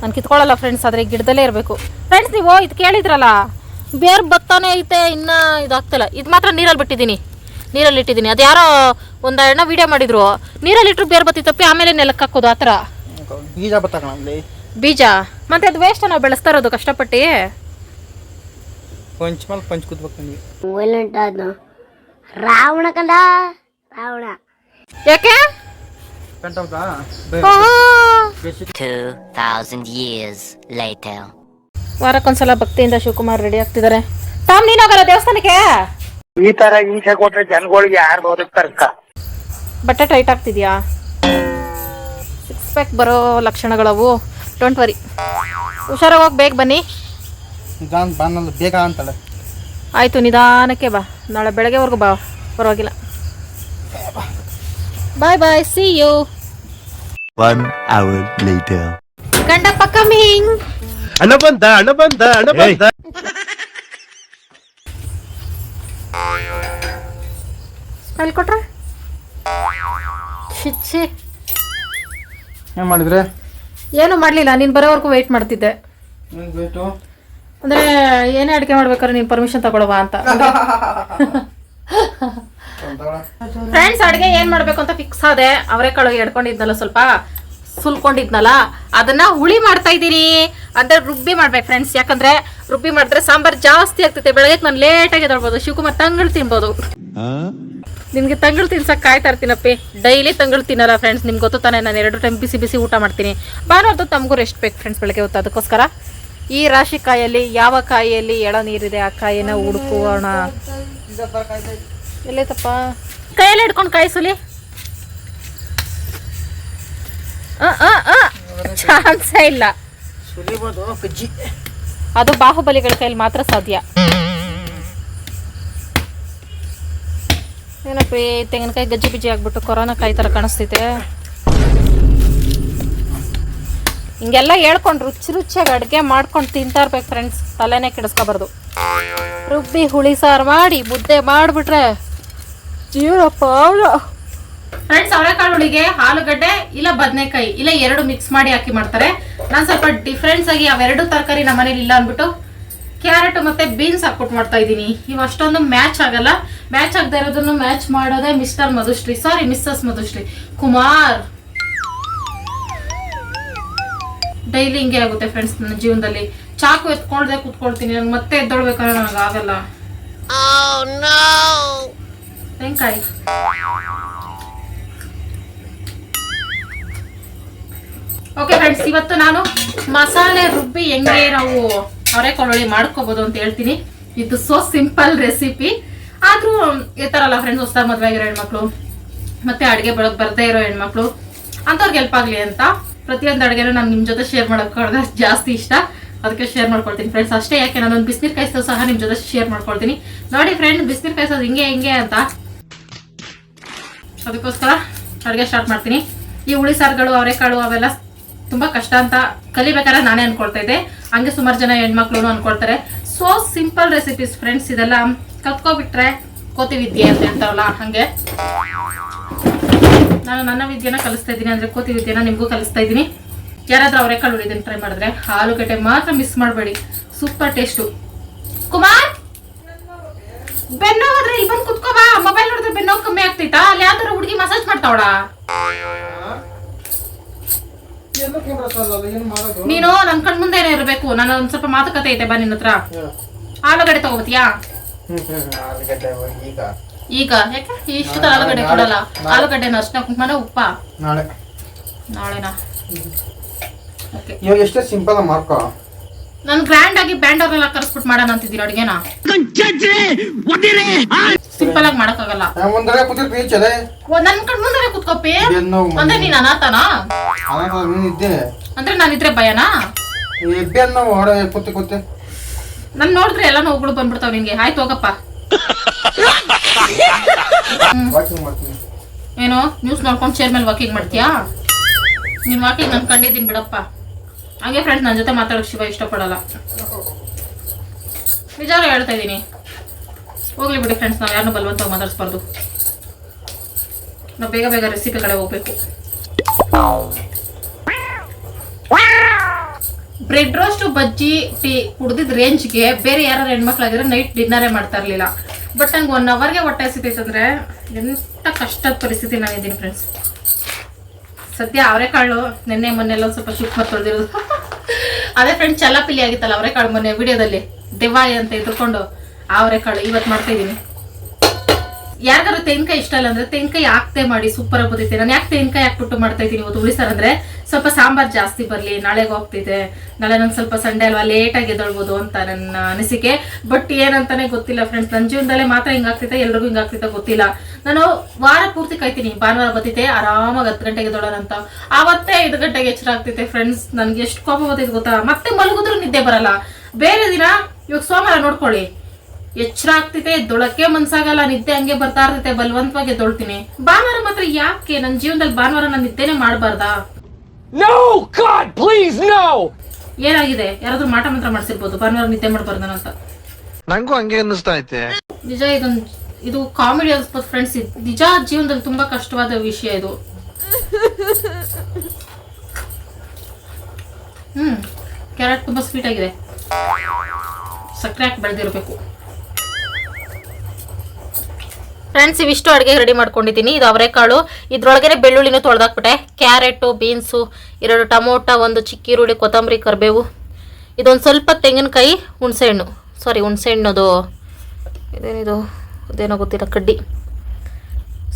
ನಾನು ಕಿತ್ಕೊಳ್ಳಲ್ಲ ಫ್ರೆಂಡ್ಸ್ ಆದರೆ ಗಿಡದಲ್ಲೇ ಇರಬೇಕು. ಫ್ರೆಂಡ್ಸ್ ನೀವು ಇದು ಕೇಳಿದ್ರಲ್ಲ ಬೇರೆ ಬತ್ತಾನೆ ಐತೆ ಇನ್ನೂ ಇದಾಗ್ತಿಲ್ಲ. ಇದು ಮಾತ್ರ ನೀರಲ್ಲಿ ಬಿಟ್ಟಿದ್ದೀನಿ. ನೀರಲ್ಲಿ ಇಟ್ಟಿದ್ದೀನಿ. ಅದು ಯಾರೋ ಒಂದು ಅಣ್ಣ ವಿಡಿಯೋ ಮಾಡಿದ್ರು. ನೀರಲ್ಲಿ ಇಟ್ಟರು ಬೇರೆ ಬತ್ತಿತ್ತಪ್ಪಿ ಆಮೇಲೆ ನೆಲಕ್ಕೆ ಹಾಕೋದು ಆ ಥರ. ಬೀಜ ಬೀಜ? ಮತ್ತೆ ಅದು ವೇಸ್ಟ್ ನಾವು ಬೆಳೆಸ್ತಾ ಇರೋದು ಕಷ್ಟಪಟ್ಟು. ಪಂಚ್ ಮೇಲೆ ಪಂಚ್ ಕೂತ್ಬೇಕು ರಾವಣ ಕಂದ? ರಾವಣ. ಯಾಕೆ? ಪೆಂಟ್ ಹೌದಾ? ಆ, 2,000 years later. ವಾರಕ್ಕೊಂದ್ಸಲ ಭಕ್ತಿಯಿಂದ ಶಿವಕುಮಾರ್ ರೆಡಿ ಆಗ್ತಿದ್ದಾರೆ. ಟಾಮ್ ನೀನು ಹೋಗಲ್ಲ ದೇವಸ್ಥಾನಕ್ಕೆ? ಈ ತರ ಹಿಂಸೆ ಕೊಟ್ರೆ ಜನಗಳಿಗೆ ಯಾರು ಬದುಕ್ತಾರಕ್ಕ ಬಟ್ಟೆ ಟೈಟ್ ಆಗ್ತಿದ್ಯಾ? ಸಿಕ್ಸ್ ಪ್ಯಾಕ್ ಬರೋ ಲಕ್ಷಣಗಳವು. ಡೋಂಟ್ ವರಿ ಹುಷಾರಾಗಿ ಹೋಗಿ ಬೇಗ ಬನ್ನಿ. ನಿಧಾನ ಬಾನಲ್ಲಿ ಬೇಗ ಅಂತಾಳೆ ಆಯಿತು ನಿಧಾನಕ್ಕೆ ಬಾ. ನಾಳೆ ಬೆಳಗ್ಗೆವರೆಗೂ ಬಾ. ಪರವಾಗಿಲ್ಲ. Bye bye see you one hour later Gandappa coming ಅಣ್ಣ ಬಂದ ಅಣ್ಣ ಬಂದ ಅಣ್ಣ ಬಂದ. ಕೊಟ್ರೆ? ಏನು ಮಾಡಿದ್ರೆ? ಏನು ಮಾಡಲಿಲ್ಲ ನೀನು ಬರೋವರೆಗೂ ವೆಯ್ಟ್ ಮಾಡ್ತಿದ್ದೆ. ಅಂದರೆ ಏನೇ ಅಡುಗೆ ಮಾಡ್ಬೇಕಾದ್ರೆ ನೀನು ಪರ್ಮಿಷನ್ ತಗೊಳವಾ ಅಂತ. ಫ್ರೆಂಡ್ಸ್ ಅಡುಗೆ ಏನು ಮಾಡಬೇಕು ಅಂತ ಫಿಕ್ಸ್ ಆದೆ. ಅವರೆಕಾಳು ಎಡ್ಕೊಂಡಿದ್ನಲ್ಲ ಸ್ವಲ್ಪ ಸುಲ್ಕೊಂಡಿದ್ನಲ್ಲ. ಅದನ್ನ ಹುಳಿ ಮಾಡ್ತಾ ಇದ್ದೀನಿ ಅಂದ್ರೆ ರುಬ್ಬಿ ಮಾಡ್ಬೇಕು ಫ್ರೆಂಡ್ಸ್ ಯಾಕಂದ್ರೆ ರುಬ್ಬಿ ಮಾಡಿದ್ರೆ ಸಾಂಬಾರ್ ಜಾಸ್ತಿ ಆಗ್ತೈತೆ. ಬೆಳಗ್ಗೆ ನಾನು ಲೇಟಾಗಿ ತರ್ಬೋದು ಶಿವಕುಮಾರ್ ತಂಗಳು ತಿನ್ಬೋದು. ನಿಮ್ಗೆ ತಂಗಳು ತಿನ್ಸಕ್ ಕಾಯ್ತಾ ಇರ್ತೀನಪ್ಪಿ. ಡೈಲಿ ತಂಗಳು ತಿನ್ನಲ್ಲ ಫ್ರೆಂಡ್ಸ್ ನಿಮ್ಗೆ ಗೊತ್ತು ತಾನೆ ನಾನು ಎರಡು ಟೈಮ್ ಬಿಸಿ ಬಿಸಿ ಊಟ ಮಾಡ್ತೀನಿ. ಭಾನುವಾರದ ತಮಗೂ ರೆಸ್ಟ್ ಬೇಕು ಫ್ರೆಂಡ್ಸ್ ಬೆಳಗ್ಗೆ ಹೊತ್ತು? ಅದಕ್ಕೋಸ್ಕರ ಈ ರಾಶಿ ಕಾಯಲ್ಲಿ ಯಾವ ಕಾಯಿಯಲ್ಲಿ ಎಳ ನೀರಿದೆ? ಆ ಕಾಯಿನ ಹುಡುಕೋಣ ಎಲ್ಲೈತಪ್ಪ? ಕೈಯಲ್ಲಿ ಹಿಡ್ಕೊಂಡು ಕಾಯಿಸಲಿ ಚಾನ್ಸೇ ಇಲ್ಲ. ಅದು ಬಾಹುಬಲಿಗಳ ಕೈಯಲ್ಲಿ ಮಾತ್ರ ಸಾಧ್ಯ. ಏನಪ್ಪ ಈ ತೆಂಗಿನಕಾಯಿ ಗಜ್ಜಿ ಬಿಜ್ಜಿ ಆಗ್ಬಿಟ್ಟು ಕೊರೋನಾ ಕಾಯಿ ಥರ ಕಾಣಿಸ್ತೈತೆ ಹಿಂಗೆಲ್ಲ ಹೇಳ್ಕೊಂಡು ರುಚಿ ರುಚಿಯಾಗಿ ಅಡುಗೆ ಮಾಡ್ಕೊಂಡು ತಿಂತಾ ಇರ್ಬೇಕು ಫ್ರೆಂಡ್ಸ್ ತಲೆನೇ ಕೆಡಿಸ್ಕೋಬಾರ್ದು. ರುಬ್ಬಿ ಹುಳಿ ಸಾರು ಮಾಡಿ ಮುದ್ದೆ ಮಾಡಿಬಿಟ್ರೆ ಜೀವನಪ್ಪ ಫ್ರೆಂಡ್ಸ್ ಅವರೆಕಾಳುಗಳಿಗೆ ಆಲೂಗಡ್ಡೆ ಇಲ್ಲ ಬದನೆಕಾಯಿ ಇಲ್ಲ ಎರಡು ಮಿಕ್ಸ್ ಮಾಡಿ ಹಾಕಿ ಮಾಡ್ತಾರೆ. ನಾನು ಸ್ವಲ್ಪ ಡಿಫ್ರೆನ್ಸ್ ಆಗಿ ಅವೆರಡು ತರಕಾರಿ ನಮ್ಮ ಮನೇಲಿ ಇಲ್ಲ ಅಂದ್ಬಿಟ್ಟು ಕ್ಯಾರೆಟ್ ಮತ್ತೆ ಬೀನ್ಸ್ ಹಾಕ್ಬಿಟ್ಟು ಮಾಡ್ತಾ ಇದ್ದೀನಿ. ಇವು ಅಷ್ಟೊಂದು ಮ್ಯಾಚ್ ಆಗಲ್ಲ. ಮ್ಯಾಚ್ ಆಗದೆ ಇರೋದನ್ನು ಮ್ಯಾಚ್ ಮಾಡೋದೇ mister Madhushri. Sorry missus Madhushri. Kumar! Daily ಹಿಂಗೆ ಆಗುತ್ತೆ ಫ್ರೆಂಡ್ಸ್ ನನ್ನ ಜೀವನದಲ್ಲಿ. ಚಾಕು ಎತ್ಕೊಳ್ದೆ ಕುತ್ಕೊಳ್ತೀನಿ. ನಾನು ಮತ್ತೆ ಎದ್ದೊಳ್ಬೇಕಂದ್ರೆ ನನಗೆ ಆಗಲ್ಲ. ತೆಂಕಾಯಿ ಓಕೆ ಫ್ರೆಂಡ್ಸ್ ಇವತ್ತು ನಾನು ಮಸಾಲೆ ರುಬ್ಬಿ ಹೆಂಗೆ ನಾವು ಅವರೆಕಾಳು ಮಾಡ್ಕೋಬಹುದು ಅಂತ ಹೇಳ್ತೀನಿ. ಇದು ಸೋ ಸಿಂಪಲ್ ರೆಸಿಪಿ ಆದ್ರೂ ಇರ್ತಾರಲ್ಲ ಫ್ರೆಂಡ್ಸ್ ಹೊಸ ಮದ್ವೆ ಆಗಿರೋ ಹೆಣ್ಮಕ್ಳು, ಮತ್ತೆ ಅಡುಗೆ ಬರೋಕ್ ಬರ್ತಾ ಇರೋ ಹೆಣ್ಮಕ್ಳು, ಅಂಥವ್ರಿಗೆ ಹೆಲ್ಪ್ ಆಗಲಿ ಅಂತ ಪ್ರತಿಯೊಂದು ಅಡುಗೆನೂ ನಾನು ನಿಮ್ಮ ಜೊತೆ ಶೇರ್ ಮಾಡೋಕೆ ಜಾಸ್ತಿ ಇಷ್ಟ. ಅದಕ್ಕೆ ಶೇರ್ ಮಾಡ್ಕೊಳ್ತೀನಿ ಫ್ರೆಂಡ್ಸ್ ಅಷ್ಟೇ ಯಾಕೆ, ನಾನೊಂದು ಬಿಸಿನೀರು ಕಾಯಿಸೋ ಸಹ ನಿಮ್ಮ ಜೊತೆ ಶೇರ್ ಮಾಡ್ಕೊಳ್ತೀನಿ. ನೋಡಿ ಫ್ರೆಂಡ್ ಬಿಸಿನೀರು ಕಾಯಿಸೋದು ಹಿಂಗೆ ಹಿಂಗೆ ಅಂತ. ಅದಕ್ಕೋಸ್ಕರ ಅಡುಗೆ ಸ್ಟಾರ್ಟ್ ಮಾಡ್ತೀನಿ. ಈ ಹುಳಿ ಸಾರುಗಳು, ಅವರೆಕಾಳು, ಅವೆಲ್ಲ ತುಂಬಾ ಕಷ್ಟ ಅಂತ ಕಲಿಬೇಕಾದ್ರೆ ನಾನೇ ಅನ್ಕೊಳ್ತಾ ಇದ್ದೆ. ಹಂಗೆ ಸುಮಾರು ಜನ ಹೆಣ್ಮಕ್ಳು ಅನ್ಕೊಳ್ತಾರೆ. ಸೊ ಸಿಂಪಲ್ ರೆಸಿಪೀಸ್ ಫ್ರೆಂಡ್ಸ್ ಇದೆಲ್ಲ ಕಲ್ತ್ಕೊಬಿಟ್ರೆ ಕೋತಿ ವಿದ್ಯೆ ಅಂತ ಹೇಳ್ತಾವಲ್ಲ ಹಂಗೆ. ನಾನು ನನ್ನ ವಿದ್ಯೆನ ಕಲಿಸ್ತಾ ಇದ್ದೀನಿ, ಅಂದ್ರೆ ಕೋತಿ ವಿದ್ಯೆನ ನಿಮಗೂ ಕಲಿಸ್ತಾ ಇದ್ದೀನಿ. ಯಾರಾದ್ರೂ ಅವರೆಕಾಳು ಉಳಿದನ್ನು ಟ್ರೈ ಮಾಡಿದ್ರೆ ಆಲೂಗಡ್ಡೆ ಮಾತ್ರ ಮಿಸ್ ಮಾಡಬೇಡಿ. Super taste Kumar! ಬೆನ್ನೋದ್ರೆ ಇಲ್ಲಿ ಬಂದು ಕುತ್ಕೋಬಾ ಮೊಬೈಲ್ ನೋಡಿದ್ರೆ ಬೆನ್ನೋವು ಕಮ್ಮಿ ಆಗ್ತೈತಾ? ಅಲ್ಲಿ ಯಾವ್ದಾರ ಹುಡುಗಿ ಮಸಾಜ್ ಮಾಡ್ತಾವಳ? ನೀನು ನನ್ ಕಣ್ ಮುಂದೆನೆ ಇರಬೇಕು? ನಾನು ಒಂದ್ ಸ್ವಲ್ಪ ಮಾತುಕತೆ ಐತೆ ಬಾ ನಿನ್ನ ಹತ್ರ. ಆಲೂಗಡ್ಡೆ ಹ್ಮ್ ಈಗ. ಈಗ? ಯಾಕೆ? ಇಷ್ಟು ಆಲೂಗಡ್ಡೆ ಕೊಡಲ್ಲ. ಆಲೂಗಡ್ಡೆನ ಅಷ್ಟ ಕುಂಕುಮನ ಉಪ್ಪ? ನಾಳೆ. ನಾಳೆನಾ? ಓಕೆ. ಇವಾಗ ಎಷ್ಟೇ ಸಿಂಪಲ್ ಮಾಡ್ಕೋ ನಾನು ಗ್ರ್ಯಾಂಡ್ ಆಗಿ ಬ್ಯಾಂಡ್ ಅವ್ರೆಲ್ಲ ಕರ್ಸ್ಬಿಟ್ಟು ಮಾಡೋಣ ಅಂತಿದ್ದೀರ ಅಡುಗೆನ? ಸಿಂಪಲ್ ಆಗಿ ಮಾಡಕ್ಕಾಗಲ್ಲ. ಮುಂದೆ ಚಲೆ ಓ, ನನ್ ಕಣ್ ಮುಂದೆ ಕುತ್ಕೋಪಿ ಅಂದ್ರೆ ನೀನ್ ಅನಾಥನ? ನೀನ್ ಇದ್ದೆ. ಅಂದ್ರೆ ನಾನಿದ್ರೆ ಭಯನಾ? ಎಬ್ಬೆನ್ ಬೆನ್ನು ಹೊಡ ಕೂತಿ ಕೂತಿ. ನನ್ ನೋಡಿದ್ರೆ ಎಲ್ಲ ನೋವುಗಳು ಬಂದ್ಬಿಡ್ತಾವ ನಿಂಗೆ ಆಯ್ತು ಹೋಗಪ್ಪ. ಏನೋ? ನ್ಯೂಸ್ ನೋಡ್ಕೊಂಡು ಚೇರ್ ಮೇಲೆ ವಾಕಿಂಗ್ ಮಾಡ್ತೀಯಾ? ನೀನ್ ವಾಕಿಂಗ್ ನಾನು ಕಂಡಿದ್ದೀನಿ ಬಿಡಪ್ಪ. ಹಾಗೆ ಫ್ರೆಂಡ್ಸ್ ನನ್ನ ಜೊತೆ ಮಾತಾಡೋಕೆ ಶಿವ ಇಷ್ಟಪಡಲ್ಲ. ನಿಜಾರು ಹೇಳ್ತಾ ಇದ್ದೀನಿ. ಹೋಗ್ಲಿ ಬಿಡಿ ಫ್ರೆಂಡ್ಸ್ ನಾವು ಯಾರನ್ನೂ ಬಲವಂತವಾಗಿ ಮಾತಾಡಿಸ್ಬಾರ್ದು. ನಾವು ಬೇಗ ಬೇಗ ರೆಸಿಪಿ ಕಡೆ ಹೋಗ್ಬೇಕು. ಬ್ರೆಡ್ ರೋಸ್ಟ್ ಬಜ್ಜಿ, ಟೀ ಕುಡ್ದಿದ್ ರೇಂಜ್ಗೆ ಬೇರೆ ಯಾರು ಹೆಣ್ಮಕ್ಳಾಗಿದ್ರೆ ನೈಟ್ ಡಿನ್ನರೇ ಮಾಡ್ತಾ ಇರ್ಲಿಲ್ಲ. ಬಟ್ ನಂಗೆ ಒನ್ ಅವರ್ಗೆ ಹೊಟ್ಟೆ ಸಿಗ್ತೈತಂದ್ರೆ ಎಂತ ಕಷ್ಟದ ಪರಿಸ್ಥಿತಿ ನಾನಿದ್ದೀನಿ ಫ್ರೆಂಡ್ಸ್ ಸದ್ಯ ಅವರೆಕಾಳು ನಿನ್ನೆ ಮೊನ್ನೆ ಎಲ್ಲ ಸ್ವಲ್ಪ ಶುಕ್ ಮತ್ತು ತೊಳೆದಿರೋದು. *laughs* ಅದೇ ಫ್ರೆಂಡ್ಸ್ ಚಲ್ಲಾಪಿಲಿ ಆಗಿತ್ತಲ್ಲ ಅವರೆಕಾಳು ಮೊನ್ನೆ ವಿಡಿಯೋದಲ್ಲಿ. ದಿವಾಯಿ ಅಂತ ಎದ್ಕೊಂಡು ಆ ಅವರೆಕಾಳು ಇವತ್ತು ಮಾಡ್ತಾ ಇದ್ದೀನಿ ಯಾರಿಗಾರು ತೆಂಗಿನಕಾಯಿ ಇಷ್ಟ ಇಲ್ಲ ಅಂದ್ರೆ ತೆಂಗಿನಕಾಯಿ ಹಾಕ್ತೇ ಮಾಡಿ ಸೂಪರ್ ಆಗಿ ಬರ್ತೈತೆ ನಾನು ಯಾಕೆ ತೆಂಗಿನಕಾಯಿ ಹಾಕ್ಬಿಟ್ಟು ಮಾಡ್ತಾ ಇದ್ದೀನಿ ಇವತ್ತು ಉಳಿಸಾರ ಅಂದ್ರೆ ಸ್ವಲ್ಪ ಸಾಂಬಾರ್ ಜಾಸ್ತಿ ಬರಲಿ, ನಾಳೆಗೆ ಹೋಗ್ತಿದೆ ನಾಳೆ ನಂಗೆ ಸ್ವಲ್ಪ ಸಂಡೆ ಅಲ್ವಾ ಲೇಟಾಗಿ ಎದ್ದೊಳ್ಬೋದು ಅಂತ ನನ್ನ ಅನಿಸಿಕೆ. ಬಟ್ ಏನಂತಾನೆ ಗೊತ್ತಿಲ್ಲ ಫ್ರೆಂಡ್ಸ್ ನನ್ನ ಜೀವನದಲ್ಲೇ ಮಾತ್ರ ಹಿಂಗಾಗ್ತೈತೆ ಎಲ್ರಿಗೂ ಹಿಂಗಾಗ್ತೈತೆ ಗೊತ್ತಿಲ್ಲ. ನಾನು ವಾರ ಪೂರ್ತಿ ಕಾಯ್ತೀನಿ, ಭಾನುವಾರ ಬರ್ತೈತೆ ಆರಾಮಾಗಿ ಹತ್ತು ಗಂಟೆಗೆ ಎದ್ದೋಳೋಣ ಅಂತ. ಆವತ್ತೇ ಐದು ಗಂಟೆಗೆ ಎಚ್ಚರ ಫ್ರೆಂಡ್ಸ್ ನನಗೆ ಎಷ್ಟು ಕೋಪ ಬರ್ತೈತೆ ಗೊತ್ತಾ? ಮತ್ತೆ ಮಲಗಿದ್ರು ನಿದ್ದೆ ಬರಲ್ಲ. ಬೇರೆ ದಿನ ಇವಾಗ ಸೋಮವಾರ ನೋಡ್ಕೊಳ್ಳಿ. ಎಚ್ಚರ ಆಗ್ತಿದೆ ದೊಳಕ್ಕೆ ಮನ್ಸಾಗಲ್ಲ ನಿದ್ದೆ ಹಂಗೆ ಬರ್ತಾ ಇರ್ತೈತೆ ಬಲವಂತವಾಗಿ ದೊಳ್ತೀನಿ ಭಾನುವಾರ ಮಾತ್ರ ಯಾಕೆ ನನ್ನ ಜೀವನದಲ್ಲಿ ಭಾನುವಾರ ನಾನು ನಿದ್ದೆನೆ ಮಾಡಬಾರ್ದಾ? ನೋ ಗಾಡ್ ಪ್ಲೀಸ್ ನೋ ಏನಾಗಿದೆ? ಯಾರಾದ್ರೂ ಮಾಟ ಮಂತ್ರ ಮಾಡಿಸಿರ್ಬೋದು ಭಾನುವಾರ ನಿದ್ದೆ ಮಾಡಬಾರ್ದನ ಅಂತ. ನಂಗೂ ಹಂಗೆ ಅನ್ನಿಸ್ತಾ ಐತೆ. ನಿಜ ಇದೊಂದು ಇದು ಕಾಮಿಡಿ ಅನ್ಸ್ಬೋದು ಫ್ರೆಂಡ್ಸ್ ನಿಜ ಜೀವನದಲ್ಲಿ ತುಂಬಾ ಕಷ್ಟವಾದ ವಿಷಯ ಇದು. ಹ್ಮ್ ಕ್ಯಾರೆಟ್ ತುಂಬಾ ಸ್ವೀಟ್ ಆಗಿದೆ. ಸಕ್ಕರೆ ಹಾಕಿ ಬೆಳೆದಿರಬೇಕು. ಫ್ರೆಂಡ್ಸ್ ಇವಿಷ್ಟು ಅಡುಗೆ ರೆಡಿ ಮಾಡ್ಕೊಂಡಿದ್ದೀನಿ ಇದು ಅವರೆಕಾಳು. ಇದ್ರೊಳಗಡೆ ಬೆಳ್ಳುಳ್ಳಿನೂ ತೊಳೆದಾಕ್ಬಿಟ್ಟೆ. ಕ್ಯಾರೆಟು ಬೀನ್ಸು ಎರಡು ಟೊಮೊಟೊ, ಒಂದು ಚಿಕ್ಕ ಈರುಳ್ಳಿ ಕೊತ್ತಂಬರಿ, ಕರಿಬೇವು. ಇದೊಂದು ಸ್ವಲ್ಪ ತೆಂಗಿನಕಾಯಿ, ಹುಣಸೆಹಣ್ಣು. ಸಾರಿ ಅದು ಇದೇನಿದು? ಅದೇನೋ ಗೊತ್ತಿಲ್ಲ, ಕಡ್ಡಿ.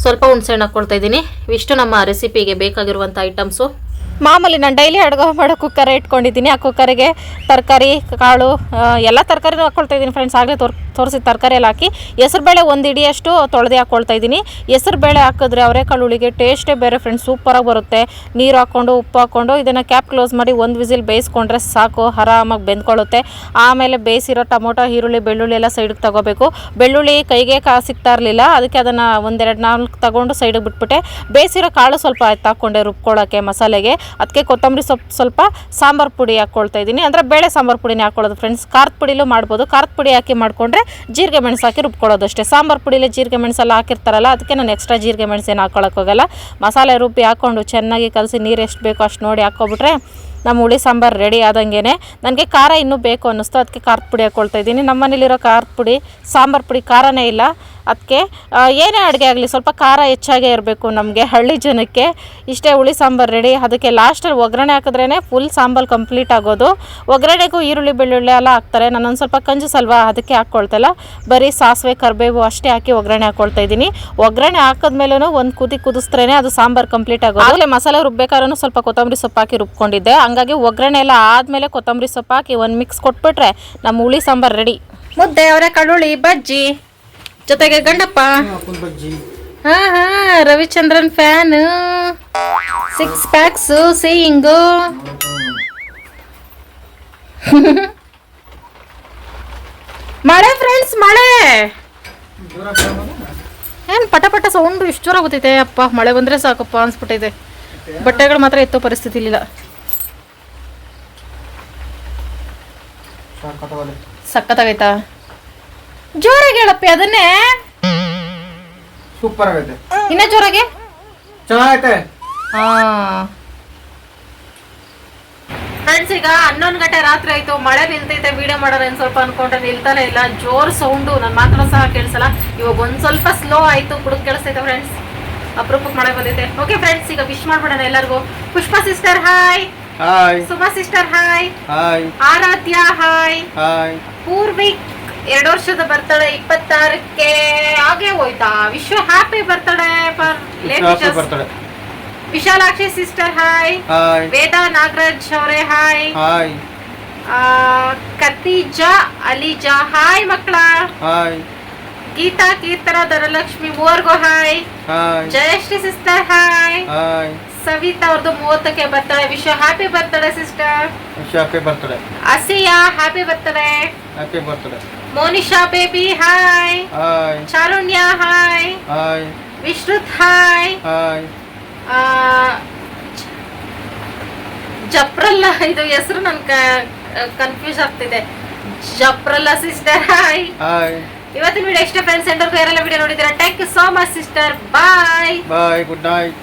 ಸ್ವಲ್ಪ ಹುಣಸೆಹಣ್ಣು ಹಾಕ್ಕೊಳ್ತಾ ಇದ್ದೀನಿ. ಇವಿಷ್ಟು ನಮ್ಮ ರೆಸಿಪಿಗೆ ಬೇಕಾಗಿರುವಂಥ ಐಟಮ್ಸು ಮಾಮೂಲಿ ನಾನು ಡೈಲಿ ಅಡುಗೆ ಮಾಡೋ ಕುಕ್ಕರ್ ಇಟ್ಕೊಂಡಿದ್ದೀನಿ. ಆ ಕುಕ್ಕರಿಗೆ ತರಕಾರಿ, ಕಾಳು ಎಲ್ಲ ತರಕಾರಿನೂ ಹಾಕ್ಕೊಳ್ತಾ ಇದ್ದೀನಿ ಫ್ರೆಂಡ್ಸ್ ಆಗಲೇ ತೋರ್ ತೋರಿಸಿದ ತರಕಾರಿ ಎಲ್ಲ ಹಾಕಿ. ಹೆಸರುಬೇಳೆ ಒಂದು ಇಡಿಯಷ್ಟು ತೊಳೆದು ಹಾಕ್ಕೊಳ್ತಾ ಇದ್ದೀನಿ. ಹೆಸರುಬೇಳೆ ಹಾಕಿದ್ರೆ ಅವರೆಕಾಳು ಟೇಸ್ಟೇ ಬೇರೆ ಫ್ರೆಂಡ್ಸ್ ಸೂಪರಾಗಿ ಬರುತ್ತೆ. ನೀರು ಹಾಕ್ಕೊಂಡು ಉಪ್ಪು ಹಾಕ್ಕೊಂಡು ಇದನ್ನು ಕ್ಯಾಪ್ ಕ್ಲೋಸ್ ಮಾಡಿ ಒಂದು ವಿಸಿಲ್ ಬೇಯಿಸ್ಕೊಂಡ್ರೆ ಸಾಕು, ಆರಾಮಾಗಿ ಬೆಂದ್ಕೊಳ್ಳುತ್ತೆ. ಆಮೇಲೆ ಬೇಯಿಸಿರೋ ಟೊಮೊಟೊ, ಈರುಳ್ಳಿ, ಬೆಳ್ಳುಳ್ಳಿ ಎಲ್ಲ ಸೈಡಿಗೆ ತಗೋಬೇಕು. ಬೆಳ್ಳುಳ್ಳಿ ಕೈಗೆ ಕಾ, ಸಿಗ್ತಾ ಇರಲಿಲ್ಲ. ಅದಕ್ಕೆ ಅದನ್ನು ಒಂದೆರಡು ನಾಲ್ಕು ತಗೊಂಡು ಸೈಡಿಗೆ ಬಿಟ್ಬಿಟ್ಟೆ. ಬೇಯಿಸಿರೋ ಕಾಳು ಸ್ವಲ್ಪ ಎತ್ತಾಕೊಂಡೆ ರುಬ್ಕೊಳ್ಳೋಕ್ಕೆ ಮಸಾಲೆಗೆ. ಅದಕ್ಕೆ ಕೊತ್ತಂಬರಿ ಸೊಪ್ಪು ಸ್ವಲ್ಪ ಸಾಂಬಾರು ಪುಡಿ ಹಾಕ್ಕೊಳ್ತಾ ಇದ್ದೀನಿ. ಅಂದರೆ ಬೇಳೆ ಸಾಂಬಾರು ಪುಡಿನೇ ಹಾಕ್ಕೊಳ್ಳೋದು ಫ್ರೆಂಡ್ಸ್ ಖಾರದ ಪುಡಿಲೂ ಮಾಡ್ಬೋದು. ಖಾರದ ಪುಡಿ ಹಾಕಿ ಮಾಡಿಕೊಂಡ್ರೆ ಜೀರಿಗೆ ಮೆಣಸು ಹಾಕಿ ರುಬ್ಕೊಳ್ಳೋದು ಅಷ್ಟೇ. ಸಾಂಬಾರು ಪುಡಿಲಿ ಜೀರಿಗೆ ಮೆಣಸೆಲ್ಲ ಹಾಕಿರ್ತಾರಲ್ಲ, ಅದಕ್ಕೆ ನಾನು ಎಕ್ಸ್ಟ್ರಾ ಜೀರಿಗೆ ಮೆಣಸೇನು ಹಾಕ್ಕೊಳ್ಳೋಕ್ಕೋಗಲ್ಲ ಮಸಾಲೆ ರುಬ್ಬಿ ಹಾಕ್ಕೊಂಡು ಚೆನ್ನಾಗಿ ಕಲಸಿ ನೀರು ಎಷ್ಟು ಬೇಕೋ ಅಷ್ಟು ನೋಡಿ ಹಾಕ್ಕೊಬಿಟ್ರೆ ನಮ್ಮ ಹುಳಿ ಸಾಂಬಾರು ರೆಡಿ ಆದಂಗೆ ನನಗೆ ಖಾರ ಇನ್ನೂ ಬೇಕು ಅನ್ನಿಸ್ತು. ಅದಕ್ಕೆ ಖಾರದ ಪುಡಿ ಹಾಕ್ಕೊಳ್ತಾ ಇದ್ದೀನಿ. ನಮ್ಮ ಮನೇಲಿರೋ ಖಾರದ ಪುಡಿ, ಸಾಂಬಾರು ಪುಡಿ ಖಾರನೇ ಇಲ್ಲ. ಅದಕ್ಕೆ ಏನೇ ಅಡುಗೆ ಆಗಲಿ ಸ್ವಲ್ಪ ಖಾರ ಹೆಚ್ಚಾಗೇ ಇರಬೇಕು ನಮಗೆ ಹಳ್ಳಿ ಜನಕ್ಕೆ. ಇಷ್ಟೇ ಹುಳಿ ಸಾಂಬಾರು ರೆಡಿ ಅದಕ್ಕೆ ಲಾಸ್ಟಲ್ಲಿ ಒಗ್ಗರಣೆ ಹಾಕಿದ್ರೇ ಫುಲ್ ಸಾಂಬಾರು ಕಂಪ್ಲೀಟ್ ಆಗೋದು. ಒಗ್ಗರಣೆಗೂ ಈರುಳ್ಳಿ ಬೆಳ್ಳುಳ್ಳಿ ಎಲ್ಲ ಹಾಕ್ತಾರೆ. ನಾನೊಂದು ಸ್ವಲ್ಪ ಕಂಜಿಸಲ್ವಾ ಅದಕ್ಕೆ ಹಾಕ್ಕೊಳ್ತಲ್ಲ ಬರೀ ಸಾಸಿವೆ ಕರಿಬೇವು ಅಷ್ಟೇ ಹಾಕಿ ಒಗ್ಗರಣೆ ಹಾಕ್ಕೊಳ್ತಾ ಇದ್ದೀನಿ. ಒಗ್ಗರಣೆ ಹಾಕಿದ್ಮೇಲೂ ಒಂದು ಕುದಿ ಕುದಿಸ್ತ್ರೇ ಅದು ಸಾಂಬಾರು ಕಂಪ್ಲೀಟ್ ಆಗೋದು. ಆಗಲೇ ಮಸಾಲೆ ರುಬ್ಬೇಕಾದ್ರೂ ಸ್ವಲ್ಪ ಕೊತ್ತಂಬರಿ ಸೊಪ್ಪು ಹಾಕಿ ರುಬ್ಕೊಂಡಿದ್ದೆ. ಹಂಗಾಗಿ ಒಗ್ಗರಣೆ ಎಲ್ಲ ಆದಮೇಲೆ ಕೊತ್ತಂಬರಿ ಸೊಪ್ಪು ಹಾಕಿ ಒಂದು ಮಿಕ್ಸ್ ಕೊಟ್ಬಿಟ್ರೆ ನಮ್ಮ ಹುಳಿ ಸಾಂಬಾರು ರೆಡಿ ಮುದ್ದೆ ಅವರೇ ಕಳ್ಳುಳ್ಳಿ ಬಜ್ಜಿ. ಜೊತೆಗೆ ಗಂಡಪ್ಪ. ಹಾ ಹಾ Ravichandran fan six packs seeing ಮಳೆ ಫ್ರೆಂಡ್ಸ್ ಮಳೆ. ಏನು ಪಟ ಪಟ ಸೌಂಡ್ ಇಷ್ಟು ಜೋರ ಗೊತ್ತೈತೆ ಅಪ್ಪ ಮಳೆ ಬಂದರೆ ಸಾಕಪ್ಪ ಅನ್ಸ್ಬಿಟ್ಟೈತೆ. ಬಟ್ಟೆಗಳು ಮಾತ್ರ ಎತ್ತೋ ಪರಿಸ್ಥಿತಿ ಇಲ್ಲ ಸಕ್ಕತ್ತಾಗೈತಾ ಸಖತ್ತಾಗೈತಾ? ಜೋರಾಗಿ ಹೇಳಪ್ಪ ಅದನ್ನೇ? ಸೂಪರ್ ಆಗೈತೆ. ಇನ್ನ ಜೋರಾಗಿ? ಚೆನ್ನಾಗೈತೆ. ಹಾ. ಫ್ರೆಂಡ್ಸ್ ಈಗ ಹನ್ನೊಂದು ಗಂಟೆ ರಾತ್ರಿ ಆಯ್ತು. ಮಳೆ ನಿಲ್ತೈತೆ ವಿಡಿಯೋ ಮಾಡೋಣ ಏನ್ ಸ್ವಲ್ಪ ಅನ್ಕೊಂಡ್ರೆ ನಿಲ್ತಾನೆ ಇಲ್ಲ. ಜೋರ್ ಸೌಂಡು ನನ್ನ ಮಾತ್ರ ಸಹ ಕೇಳಿಸಲ್ಲ. ಇವಾಗ ಒಂದ್ ಸ್ವಲ್ಪ ಸ್ಲೋ ಆಯ್ತು. ಕುಡುಕ್ ಕೇಳಿಸ್ತೈತೆ ಫ್ರೆಂಡ್ಸ್ ಅಪರೂಪಕ್ಕೆ ಮಳೆ ಬಂದೈತೆ. ಓಕೆ ಫ್ರೆಂಡ್ಸ್ ಈಗ ವಿಶ್ ಮಾಡ್ಬಿಡೋಣ ಎಲ್ಲರಿಗೂ. Pushpa sister hi hi Suma sister hi hi Aradhya hi hi Purvik. ಎರಡು ವರ್ಷದ ಬರ್ತಡೆ ಇಪ್ಪತ್ತಾರಕ್ಕೆ ಹಾಗೆ ಹೋಯ್ತಾ? Wish you happy birthday for late ಬರ್ತಾಳೆ Vishalakshi sister hi hi Veda Nagaraj ಅವರೇ ಹಾಯ್ ಹಾಯ್ ಆ, ಖತೀಜಾ ಅಲಿಜಾ ಹಾಯ್ ಮಕ್ಕಳ. ಹಾಯ್ ಗೀತಾ ಕೀರ್ತನ Dhanalakshmi ಮೂವರ್ಗೂ hi hi Jayashree sister hi hi Savitha ಅವ್ರದ್ದು ಮೂವತ್ತಕ್ಕೆ birthday. Vishwa happy birthday sister happy birthday Asiya happy birthday happy birthday Monisha baby hi hi Charunya hi hi Vishruth hi hi Japralla ಇದು ಹೆಸರು ನನ್ confuse ಆಗ್ತಿದೆ. ಜಪ್ರಲ್ಲ sister hi hi ಇವತ್ತಿನ video ಇಷ್ಟ friends ಎಂಡರ್ಗೂ ಯಾರೆಲ್ಲ ವಿಡಿಯೋ ನೋಡಿದ್ದೀರಾ? Thank you so much sister bye bye good night